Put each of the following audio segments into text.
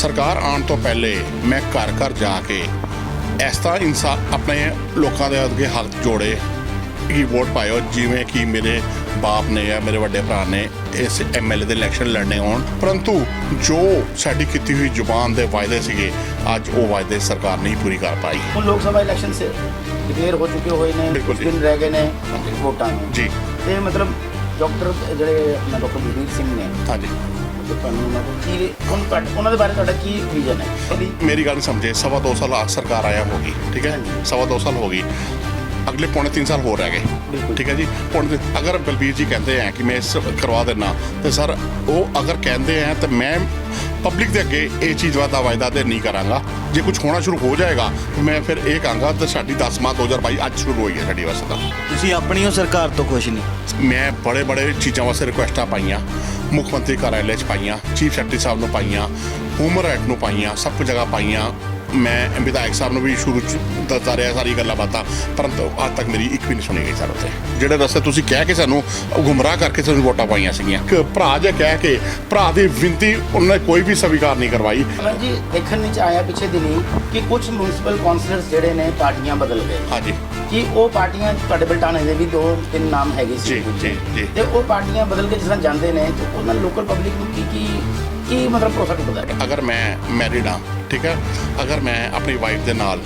ਸਰਕਾਰ ਆਉਣ ਤੋਂ ਪਹਿਲੇ ਮੈਂ ਘਰ ਘਰ ਜਾ ਕੇ ਇਸ ਤਰ੍ਹਾਂ ਇਨਸਾਨ ਆਪਣੇ ਲੋਕਾਂ ਦੇ ਅੱਗੇ ਹੱਥ ਜੋੜੇ ਕਿ ਵੋਟ ਪਾਇਓ ਜਿਵੇਂ ਕਿ ਮੇਰੇ ਬਾਪ ਨੇ ਜਾਂ ਮੇਰੇ ਵੱਡੇ ਭਰਾ ਨੇ ਇਸ ਐਮਐਲਏ ਦੇ ਇਲੈਕਸ਼ਨ ਲੜਨੇ ਹੋਣ ਪਰੰਤੂ ਜੋ ਸਾਡੀ ਕੀਤੀ ਹੋਈ ਜ਼ੁਬਾਨ ਦੇ ਵਾਅਦੇ ਸੀਗੇ ਅੱਜ ਉਹ ਵਾਅਦੇ ਸਰਕਾਰ ਨਹੀਂ ਪੂਰੀ ਕਰ ਪਾਈ। ਹੁਣ ਲੋਕ ਸਭਾ ਇਲੈਕਸ਼ਨ ਸੇ ਡਿਕਲੇਅਰ ਹੋ ਚੁੱਕੇ ਹੋਏ ਨੇ ਕੁਝ। ਦਿਨ ਰਹਿ ਗਏ ਨੇ ਵੋਟਾਂ ਨੂੰ। ਜੀ। ਤੇ ਮਤਲਬ ਡਾਕਟਰ ਜਿਹੜੇ ਡਾਕਟਰ ਬਲਬੀਰ ਸਿੰਘ ਨੇ ਹਾਂਜੀ। ਤੁਹਾਨੂੰ ਉਹਨਾਂ ਕੋਲ ਕੀ ਹੁਣ ਤੁਹਾਡਾ- ਉਹਨਾਂ ਦੇ ਬਾਰੇ ਤੁਹਾਡਾ ਕੀ ਵਿਜ਼ਨ ਹੈ? ਪਹਿਲੀ ਮੇਰੀ ਗੱਲ ਸਮਝੇ ਸਵਾ ਦੋ ਸਾਲ ਆ ਸਰਕਾਰ ਆਇਆ ਹੋ ਗਈ ਠੀਕ ਹੈ। ਸਵਾ ਦੋ ਸਾਲ ਹੋ ਗਈ। ਅਗਲੇ ਪੌਣੇ 3 ਸਾਲ ਹੋਰ ਰਹਿ ਗਏ। ਠੀਕ ਹੈ ਜੀ? ਪੌਣੇ ਅਗਰ ਬਲਬੀਰ ਜੀ ਕਹਿੰਦੇ ਆ ਕਿ ਮੈਂ ਇਸ ਕਰਵਾ ਦੇਣਾ ਤੇ ਸਰ ਉਹ ਅਗਰ ਕਹਿੰਦੇ ਆ ਤਾਂ ਮੈਂ ਪਬਲਿਕ ਦੇ ਅੱਗੇ ਇਹ ਚੀਜ਼ ਦਾ ਵਾਅਦਾ ਤੇ ਨਹੀਂ ਕਰਾਂਗਾ। ਜੇ ਕੁਝ ਹੋਣਾ ਸ਼ੁਰੂ ਹੋ ਜਾਏਗਾ ਮੈਂ ਫਿਰ ਇਹ ਕਹਾਂਗਾ ਤਾਂ ਸਾਡੀ 10 ਮਾਹ 2022 ਅੱਜ ਸ਼ੁਰੂ ਹੋਈ ਹੈ ਸਾਡੀ ਵਾਸਤੇ ਤਾਂ। ਤੁਸੀਂ ਆਪਣੀ ਉਹ ਸਰਕਾਰ ਤੋਂ ਖੁਸ਼ ਨਹੀਂ। ਮੈਂ ਬੜੇ ਬੜੇ ਚੀਜ਼ਾਂ ਵਾਸਤੇ ਰਿਕੁਐਸਟਾਂ ਪਾਈਆਂ। ਮੁੱਖ ਮੰਤਰੀ ਕਾਰਆਲੇ 'ਚ ਪਾਈਆਂ, ਚੀਫ ਸੈਕਟਰੀ ਸਾਹਿਬ ਨੂੰ ਪਾਈਆਂ ਹਿਊਮਨ ਰਾਈਟ ਨੂੰ ਪਾਈਆਂ, ਸਭ ਕੁਝ ਜਗ੍ਹਾ ਪਾਈਆਂ। ਮੈਂ ਵਿਧਾਇਕ ਸਾਹਿਬ ਨੂੰ ਵੀ ਸ਼ੁਰੂ ਚ ਦੱਸਦਾ ਰਿਹਾ ਸਾਰੀ ਗੱਲਾਂ ਬਾਤਾਂ ਪਰੰਤੂ ਅੱਜ ਤੱਕ ਮੇਰੀ ਇੱਕ ਵੀ ਨਹੀਂ ਸੁਣੀ ਗਈ ਸਰ ਉੱਥੇ। ਜਿਹੜੇ ਰਸਤੇ ਤੁਸੀਂ ਕਹਿ ਕੇ ਸਾਨੂੰ ਗੁੰਮਰਾਹ ਕਰਕੇ ਸਾਨੂੰ ਵੋਟਾਂ ਪਾਈਆਂ ਸੀਗੀਆਂ ਕਿ ਭਰਾ ਜੇ ਕਹਿ ਕੇ ਭਰਾ ਦੀ ਵਿੰਤੀ ਉਹਨਾਂ ਕੋਈ ਵੀ ਸਵੀਕਾਰ ਨਹੀਂ ਕਰਵਾਈ। ਅਮਰ ਜੀ ਦੇਖਣ ਵਿੱਚ ਆਇਆ ਪਿਛੇ ਦਿਨੀ ਕਿ ਕੁਝ ਮਿਊਨਿਸਪਲ ਕਾਉਂਸਲਰਸ ਜਿਹੜੇ ਨੇ ਪਾਰਟੀਆਂ ਬਦਲ ਗਏ। ਹਾਂਜੀ। ਕਿ ਉਹ ਪਾਰਟੀਆਂ ਤੁਹਾਡੇ ਬਲਟਾਣੇ ਦੇ ਵੀ ਦੋ ਤਿੰਨ ਨਾਮ ਹੈਗੇ ਸੀ। ਜੀ, ਜੀ, ਜੀ। ਤੇ ਉਹ ਪਾਰਟੀਆਂ ਬਦਲ ਕੇ ਜਿਸ ਤਰ੍ਹਾਂ ਜਾਂਦੇ ਨੇ ਤੇ ਉਹਨਾਂ ਲੋਕਲ ਪਬਲਿਕ ਨੂੰ ਕੀ ਕੀ ਕੀ ਮਤਲਬ ਭਰੋਸਾ ਟੁੱਟਦਾ ਹੈ? ਅਗਰ ਮੈਂ ਮੈਰਿਡ ਹਾਂ ਠੀਕ ਹੈ? ਅਗਰ ਮੈਂ ਆਪਣੀ ਵਾਈਫ ਦੇ ਨਾਲ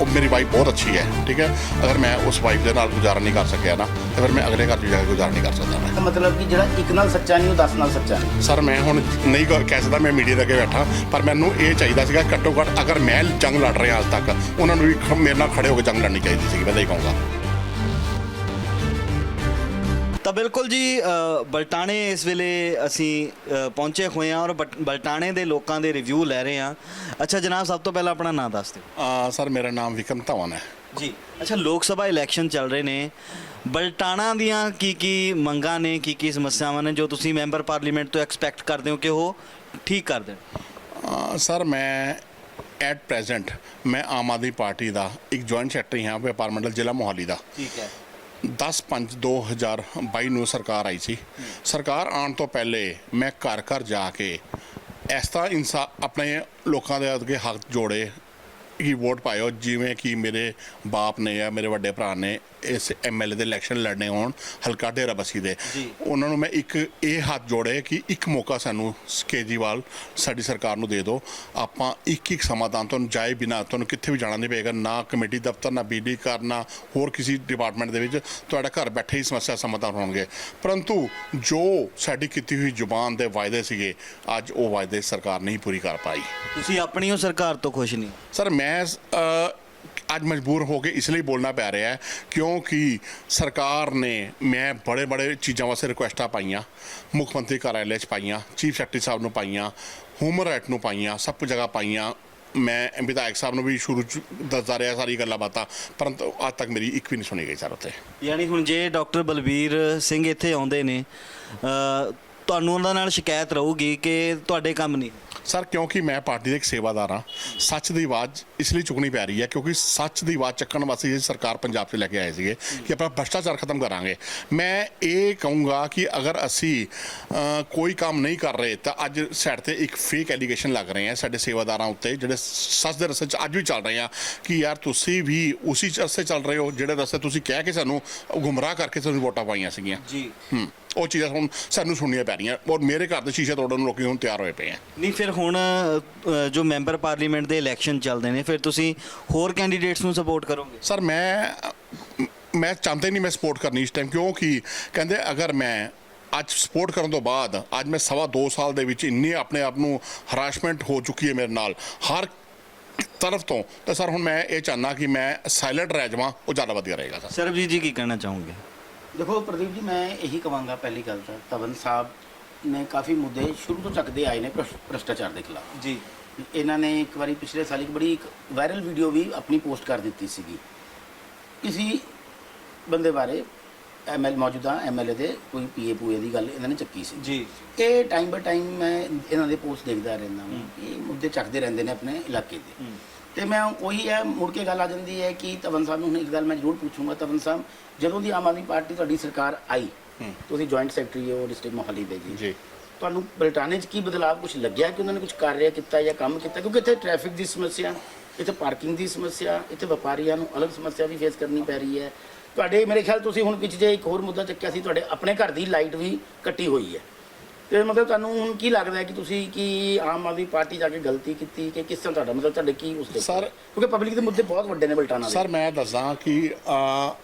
ਉਹ ਮੇਰੀ ਵਾਈਫ ਬਹੁਤ ਅੱਛੀ ਹੈ ਠੀਕ ਹੈ? ਅਗਰ ਮੈਂ ਉਸ ਵਾਈਫ ਦੇ ਨਾਲ ਗੁਜ਼ਾਰਾ ਨਹੀਂ ਕਰ ਸਕਿਆ ਨਾ ਤਾਂ ਫਿਰ ਮੈਂ ਅਗਲੇ ਘਰ 'ਚ ਜਾ ਕੇ ਗੁਜ਼ਾਰਾ ਨਹੀਂ ਕਰ ਸਕਦਾ ਮੈਂ। ਮਤਲਬ ਕਿ ਜਿਹੜਾ ਇੱਕ ਨਾਲ ਸੱਚਾ ਨਹੀਂ ਉਹ 10 ਨਾਲ ਸੱਚਾ ਨਹੀਂ। ਸਰ ਮੈਂ ਹੁਣ ਨਹੀਂ ਕ- ਕਹਿ ਸਕਦਾ ਮੈਂ ਮੀਡੀਆ ਦੇ ਅੱਗੇ ਬੈਠਾ ਪਰ ਮੈਨੂੰ ਇਹ ਚਾਹੀਦਾ ਸੀਗਾ ਘੱਟੋ ਘੱਟ ਅਗਰ ਮੈਂ ਜੰਗ ਲੜ ਰਿਹਾ ਅੱਜ ਤੱਕ ਉਹਨਾਂ ਨੂੰ ਵੀ ਖ- ਮੇਰੇ ਨਾਲ ਖੜੇ ਹੋ ਕੇ ਜੰਗ ਲੜਨੀ ਚਾਹੀਦੀ ਸੀ ਮੈਂ ਤਾਂ ਇਹ ਕਹੂੰਗਾ। ਤਾਂ ਬਿਲਕੁਲ ਜੀ ਬਲਟਾਣੇ ਇਸ ਵੇਲੇ ਅਸੀਂ ਪਹੁੰਚੇ ਹੋਏ ਹਾਂ ਔਰ ਬਲਟਾਣੇ ਦੇ ਲੋਕਾਂ ਦੇ ਰਿਵਿਊ ਲੈ ਰਹੇ ਹਾਂ। ਅੱਛਾ ਜਨਾਬ ਸਭ ਤੋਂ ਪਹਿਲਾਂ ਆਪਣਾ ਨਾਮ ਦੱਸ ਦਿਓ। ਸਰ ਮੇਰਾ ਨਾਮ ਵਿਕਰਮ ਧਵਨ ਹੈ। ਜੀ ਅੱਛਾ ਲੋਕ ਸਭਾ ਇਲੈਕਸ਼ਨ ਚੱਲ ਰਹੇ ਨੇ। ਬਲਟਾਣਾ ਦੀਆਂ ਕੀ ਕੀ ਮੰਗਾਂ ਨੇ ਕੀ ਕੀ ਸਮੱਸਿਆਵਾਂ ਨੇ ਜੋ ਤੁਸੀਂ ਮੈਂਬਰ ਪਾਰਲੀਮੈਂਟ ਤੋਂ ਐਕਸਪੈਕਟ ਕਰਦੇ ਹੋ ਕਿ ਉਹ ਠੀਕ ਕਰ ਦੇਣ? ਸਰ ਮੈਂ ਐਟ ਪ੍ਰੈਜ਼ੈਂਟ ਮੈਂ ਆਮ ਆਦਮੀ ਪਾਰਟੀ ਦਾ ਇੱਕ ਜੁਆਇੰਟ ਸੈਕਟਰੀ ਹਾਂ ਵਪਾਰ ਮੰਡਲ ਜ਼ਿਲ੍ਹਾ ਮੋਹਾਲੀ ਦਾ। ਠੀਕ ਹੈ। 10/5/2022 ਨੂੰ ਸਰਕਾਰ ਆਈ ਸੀ। ਸਰਕਾਰ ਆਉਣ ਤੋਂ ਪਹਿਲੇ ਮੈਂ ਘਰ ਘਰ ਜਾ ਕੇ ਇਸ ਤਰ੍ਹਾਂ ਇਨਸਾ, ਆਪਣੇ ਲੋਕਾਂ ਦੇ ਅੱਗੇ ਹੱਥ ਜੋੜੇ ਕਿ ਵੋਟ ਪਾਇਓ ਜਿਵੇਂ ਕਿ ਮੇਰੇ ਬਾਪ ਨੇ ਜਾਂ ਮੇਰੇ ਵੱਡੇ ਭਰਾ ਨੇ ਇਸ ਐਮਐਲਏ ਦੇ ਇਲੈਕਸ਼ਨ ਲੜਨੇ ਹੋਣ ਹਲਕਾ ਡੇਰਾ ਬਸੀ ਦੇ। ਉਹਨਾਂ ਨੂੰ ਮੈਂ ਇੱਕ ਇਹ ਹੱਥ ਜੋੜੇ ਕਿ ਇੱਕ ਮੌਕਾ ਸਾਨੂੰ ਕੇਜਰੀਵਾਲ ਸਾਡੀ ਸਰਕਾਰ ਨੂੰ ਦੇ ਦਿਓ। ਆਪਾਂ ਇੱਕ ਇੱਕ ਸਮਾਧਾਨ ਤੁਹਾਨੂੰ ਜਾਏ ਬਿਨਾ ਤੁਹਾਨੂੰ ਕਿੱਥੇ ਵੀ ਜਾਣਾ ਨਹੀਂ ਪਏਗਾ ਨਾ ਕਮੇਟੀ ਦਫ਼ਤਰ ਨਾ ਬੀਡੀ ਕਰਨਾ ਹੋਰ ਕਿਸੇ ਡਿਪਾਰਟਮੈਂਟ ਦੇ ਵਿੱਚ ਤੁਹਾਡਾ ਘਰ ਬੈਠੇ ਹੀ ਸਮੱਸਿਆ ਸਮਾਧਾਨ ਹੋਣਗੇ। ਪਰੰਤੂ ਜੋ ਸਾਡੀ ਕੀਤੀ ਹੋਈ ਜ਼ੁਬਾਨ ਦੇ ਵਾਅਦੇ ਸੀਗੇ ਅੱਜ ਉਹ ਵਾਅਦੇ ਸਰਕਾਰ ਨਹੀਂ ਪੂਰੀ ਕਰ ਪਾਈ। ਤੁਸੀਂ ਆਪਣੀ ਉਹ ਸਰਕਾਰ ਤੋਂ ਖੁਸ਼ ਨਹੀਂ? ਸਰ ਮੈਂ ਮੈਂ ਅੱਜ ਮਜਬੂਰ ਹੋ ਕੇ ਇਸ ਲਈ ਬੋਲਣਾ ਪੈ ਰਿਹਾ ਹੈ, ਕਿਉਂਕਿ ਸਰਕਾਰ ਨੇ ਮੈਂ ਬੜੇ ਬੜੇ ਚੀਜ਼ਾਂ ਵਾਸਤੇ ਰਿਕੁਐਸਟਾਂ ਪਾਈਆਂ, ਮੁੱਖ ਮੰਤਰੀ ਕਾਰਆਲੇ 'ਚ ਪਾਈਆਂ, ਚੀਫ ਸੈਕਟਰੀ ਸਾਹਿਬ ਨੂੰ ਪਾਈਆਂ ਹਿਊਮਨ ਰਾਈਟ ਨੂੰ ਪਾਈਆਂ, ਸਭ ਕੁਝ ਜਗ੍ਹਾ ਪਾਈਆਂ। ਮੈਂ ਵਿਧਾਇਕ ਸਾਹਿਬ ਨੂੰ ਵੀ ਸ਼ੁਰੂ ਚ ਦੱਸਦਾ ਰਿਹਾ ਸਾਰੀ ਗੱਲਾਂ ਬਾਤਾਂ, ਪਰੰਤੂ ਅੱਜ ਤੱਕ ਮੇਰੀ ਇੱਕ ਵੀ ਨਹੀਂ ਸੁਣੀ ਗਈ ਸਰ ਉੱਥੇ। ਯਾਨੀ ਹੁਣ ਜੇ ਡਾਕਟਰ ਬਲਬੀਰ ਸਿੰਘ ਇੱਥੇ ਆਉਂਦੇ ਨੇ ਤੁਹਾਨੂੰ ਉਹਨਾਂ ਨਾਲ ਸ਼ਿਕਾਇਤ ਰਹੂਗੀ ਕਿ ਤੁਹਾਡੇ ਕੰਮ ਨਹੀਂ। ਸਰ ਕਿਉਂਕਿ ਮੈਂ ਪਾਰਟੀ ਦਾ ਇੱਕ ਸੇਵਾਦਾਰ ਹਾਂ ਸੱਚ ਦੀ ਆਵਾਜ਼ ਇਸ ਲਈ ਚੁੱਕਣੀ ਪੈ ਰਹੀ ਹੈ ਕਿਉਂਕਿ ਸੱਚ ਦੀ ਆਵਾਜ਼ ਚੱਕਣ ਵਾਸਤੇ ਇਹ ਸਰਕਾਰ ਪੰਜਾਬ 'ਚ ਲੈ ਕੇ ਆਏ ਸੀਗੇ ਕਿ ਆਪਾਂ ਭ੍ਰਸ਼ਟਾਚਾਰ ਖਤਮ ਕਰਾਂਗੇ। ਮੈਂ ਇਹ ਕਹੂੰਗਾ ਕਿ ਅਗਰ ਅਸੀਂ ਅ, ਕੋਈ ਕੰਮ ਨਹੀਂ ਕਰ ਰਹੇ ਤਾਂ ਅੱਜ ਸਾਡੇ ਤੇ ਇੱਕ ਫੇਕ ਐਲੀਗੇਸ਼ਨ ਲੱਗ ਰਹੇ ਆ ਸਾਡੇ ਸੇਵਾਦਾਰਾਂ ਉੱਤੇ ਜਿਹੜੇ ਸੱਚ ਦੇ ਰਸਤੇ 'ਚ ਅੱਜ ਵੀ ਚੱਲ ਰਹੇ ਆ ਕਿ ਯਾਰ ਤੁਸੀਂ ਵੀ ਉਸੇ ਰਸਤੇ ਚੱਲ ਰਹੇ ਹੋ ਜਿਹੜੇ ਰਸਤੇ ਤੁਸੀਂ ਕਹਿ ਕੇ ਸਾਨੂੰ ਗੁੰਮਰਾਹ ਕਰਕੇ ਸਾਨੂੰ ਵੋਟਾਂ ਪਾਈਆਂ ਸੀਗੀਆਂ। ਜੀ। ਹੂੰ। ਉਹ ਚੀਜ਼ਾਂ ਹੁਣ ਸਾਨੂੰ ਸੁਣਨੀਆਂ ਪੈ ਰਹੀਆਂ ਔਰ ਮੇਰੇ ਘਰ ਦੇ ਸ਼ੀਸ਼ੇ ਤੋੜਨ ਨੂੰ ਲੋਕੀ ਹੁਣ ਤਿਆਰ ਹੋਏ ਪਏ ਆ। ਨਹੀਂ ਫਿਰ ਹੁਣ ਅ, ਜੋ ਮੈਂਬਰ ਪਾਰਲੀਮੈਂਟ ਦੇ ਇਲੈਕਸ਼ਨ ਚੱਲਦੇ ਨੇ ਫਿਰ ਤੁਸੀਂ ਹੋਰ ਕੈਂਡੀਡੇਟਸ ਨੂੰ ਸਪੋਰਟ ਕਰੋਗੇ? ਸਰ ਮੈਂ ਮੈਂ ਚਾਹੁੰਦਾ ਨਹੀਂ ਮੈਂ ਸਪੋਰਟ ਕਰਨੀ ਇਸ ਟਾਈਮ ਕਿਉਂਕਿ ਕਹਿੰਦੇ ਅਗਰ ਮੈਂ ਅੱਜ ਸਪੋਰਟ ਕਰਨ ਤੋਂ ਬਾਅਦ ਅੱਜ ਮੈਂ ਸਵਾ 2 ਸਾਲ ਦੇ ਵਿੱਚ ਇੰਨੀ ਆਪਣੇ ਆਪ ਨੂੰ ਹਰਾਸਮੈਂਟ ਹੋ ਚੁੱਕੀ ਹੈ ਮੇਰੇ ਨਾਲ ਹਰ ਤਰਫ ਤੋਂ ਤਾਂ ਸਰ ਹੁਣ ਮੈਂ ਇਹ ਚਾਹਨਾ ਕਿ ਮੈਂ ਸਾਇਲੈਂਟ ਰਹਿ ਜਾਵਾਂ ਉਹ ਜ਼ਿਆਦਾ ਵਧੀਆ ਰਹੇਗਾ ਸਰ। ਸਰਬਜੀਤ ਜੀ ਕੀ ਕਹਿਣਾ ਚਾਹੋਗੇ? ਦੇਖੋ ਪ੍ਰਦੀਪ ਜੀ ਮੈਂ ਇਹੀ ਕਵਾਂਗਾ ਪਹਿਲੀ ਗੱਲ ਤਾਂ ਤਵਨ ਸਾਹਿਬ ਨੇ ਕਾਫੀ ਮੁੱਦੇ ਸ਼ੁਰੂ ਤੋਂ ਚੱਕਦੇ ਆਏ ਨੇ ਭ੍ਰਸ਼- ਭ੍ਰਸ਼ਟਾਚਾਰ ਦੇ ਖਿਲਾਫ। ਜੀ। ਇਹਨਾਂ ਨੇ ਇੱਕ ਵਾਰੀ ਪਿਛਲੇ ਸਾਲ ਇੱਕ ਬੜੀ ਇੱਕ ਵਾਇਰਲ ਵੀਡੀਓ ਵੀ ਆਪਣੀ ਪੋਸਟ ਕਰ ਦਿੱਤੀ ਸੀਗੀ। ਕਿਸੇ ਬੰਦੇ ਬਾਰੇ ਐਮਐਲ ਮੌਜੂਦਾ ਐਮਐਲਏ ਦੇ ਕੋਈ ਪੀਏ ਪੂਏ ਦੀ ਗੱਲ ਇਹਨਾਂ ਨੇ ਚੱਕੀ ਸੀ। ਜੀ। ਇਹ ਟਾਈਮ ਬਾਈ ਟਾਈਮ ਮੈਂ ਇਹਨਾਂ ਦੇ ਪੋਸਟ ਦੇਖਦਾ ਰਹਿੰਦਾ ਹਾਂ। ਇਹ ਮੁੱਦੇ ਚੱਕਦੇ ਰਹਿੰਦੇ ਨੇ ਆਪਣੇ ਇਲਾਕੇ ਦੇ। ਤੇ ਮੈਂ ਉਹੀ ਹੈ ਮੁੜ ਕੇ ਗੱਲ ਆ ਜਾਂਦੀ ਹੈ ਕਿ ਤਵਨ ਸਾਹਿਬ ਨੂੰ ਹੁਣ ਇੱਕ ਗੱਲ ਮੈਂ ਜ਼ਰੂਰ ਪੁੱਛੂੰਗਾ ਤਵਨ ਸਾਹਿਬ ਜਦੋਂ ਦੀ ਆਮ ਆਦਮੀ ਪਾਰਟੀ ਤੁਹਾਡੀ ਸਰਕਾਰ ਆਈ ਤੁਸੀਂ ਜੁਆਇੰਟ ਸੈਕਟਰੀ ਹੋ ਡਿਸਟ੍ਰਿਕਟ ਮੋਹਾਲੀ ਦੇ ਜੀ। ਜੀ। ਤੁਹਾਨੂੰ ਬਲਟਾਣੇ 'ਚ ਕੀ ਬਦਲਾਅ ਕੁਝ ਲੱਗਿਆ ਕਿ ਉਹਨਾਂ ਨੇ ਕੁਝ ਕਾਰਿਆ ਕੀਤਾ ਜਾਂ ਕੰਮ ਕੀਤਾ? ਕਿਉਂਕਿ ਇੱਥੇ ਟ੍ਰੈਫਿਕ ਦੀ ਸਮੱਸਿਆ ਇੱਥੇ ਪਾਰਕਿੰਗ ਦੀ ਸਮੱਸਿਆ ਇੱਥੇ ਵਪਾਰੀਆਂ ਨੂੰ ਅਲੱਗ ਸਮੱਸਿਆ ਵੀ ਫੇਸ ਕਰਨੀ ਪੈ ਰਹੀ ਹੈ। ਤੁਹਾਡੇ ਮੇਰੇ ਖਿਆਲ ਤੁਸੀਂ ਹੁਣ ਪਿੱਛੇ ਇੱਕ ਹੋਰ ਮੁੱਦਾ ਚੱਕਿਆ ਸੀ ਤੁਹਾਡੇ ਆਪਣੇ ਘਰ ਦੀ ਲਾਈਟ ਵੀ ਕੱਟੀ ਹੋਈ ਹੈ। ਤੇ ਮਤਲਬ ਤੁਹਾਨੂੰ ਹੁਣ ਕੀ ਲੱਗਦਾ ਹੈ ਕਿ ਤੁਸੀਂ ਕੀ ਆਮ ਆਦਮੀ ਪਾਰਟੀ ਜਾ ਕੇ ਗਲਤੀ ਕੀਤੀ ਕਿ ਕਿਸ ਤਰ੍ਹਾਂ ਤੁਹਾਡਾ ਮਤਲਬ ਤੁਹਾਡੇ ਕੀ ਉਸ ਦੇ Sir- ਕਿਉਂਕਿ ਪਬਲਿਕ ਦੇ ਮੁੱਦੇ ਬਹੁਤ ਵੱਡੇ ਨੇ ਬਲਟਾਣਾ ਦੇ। ਸਰ ਮੈਂ ਦੱਸਾਂ ਕਿ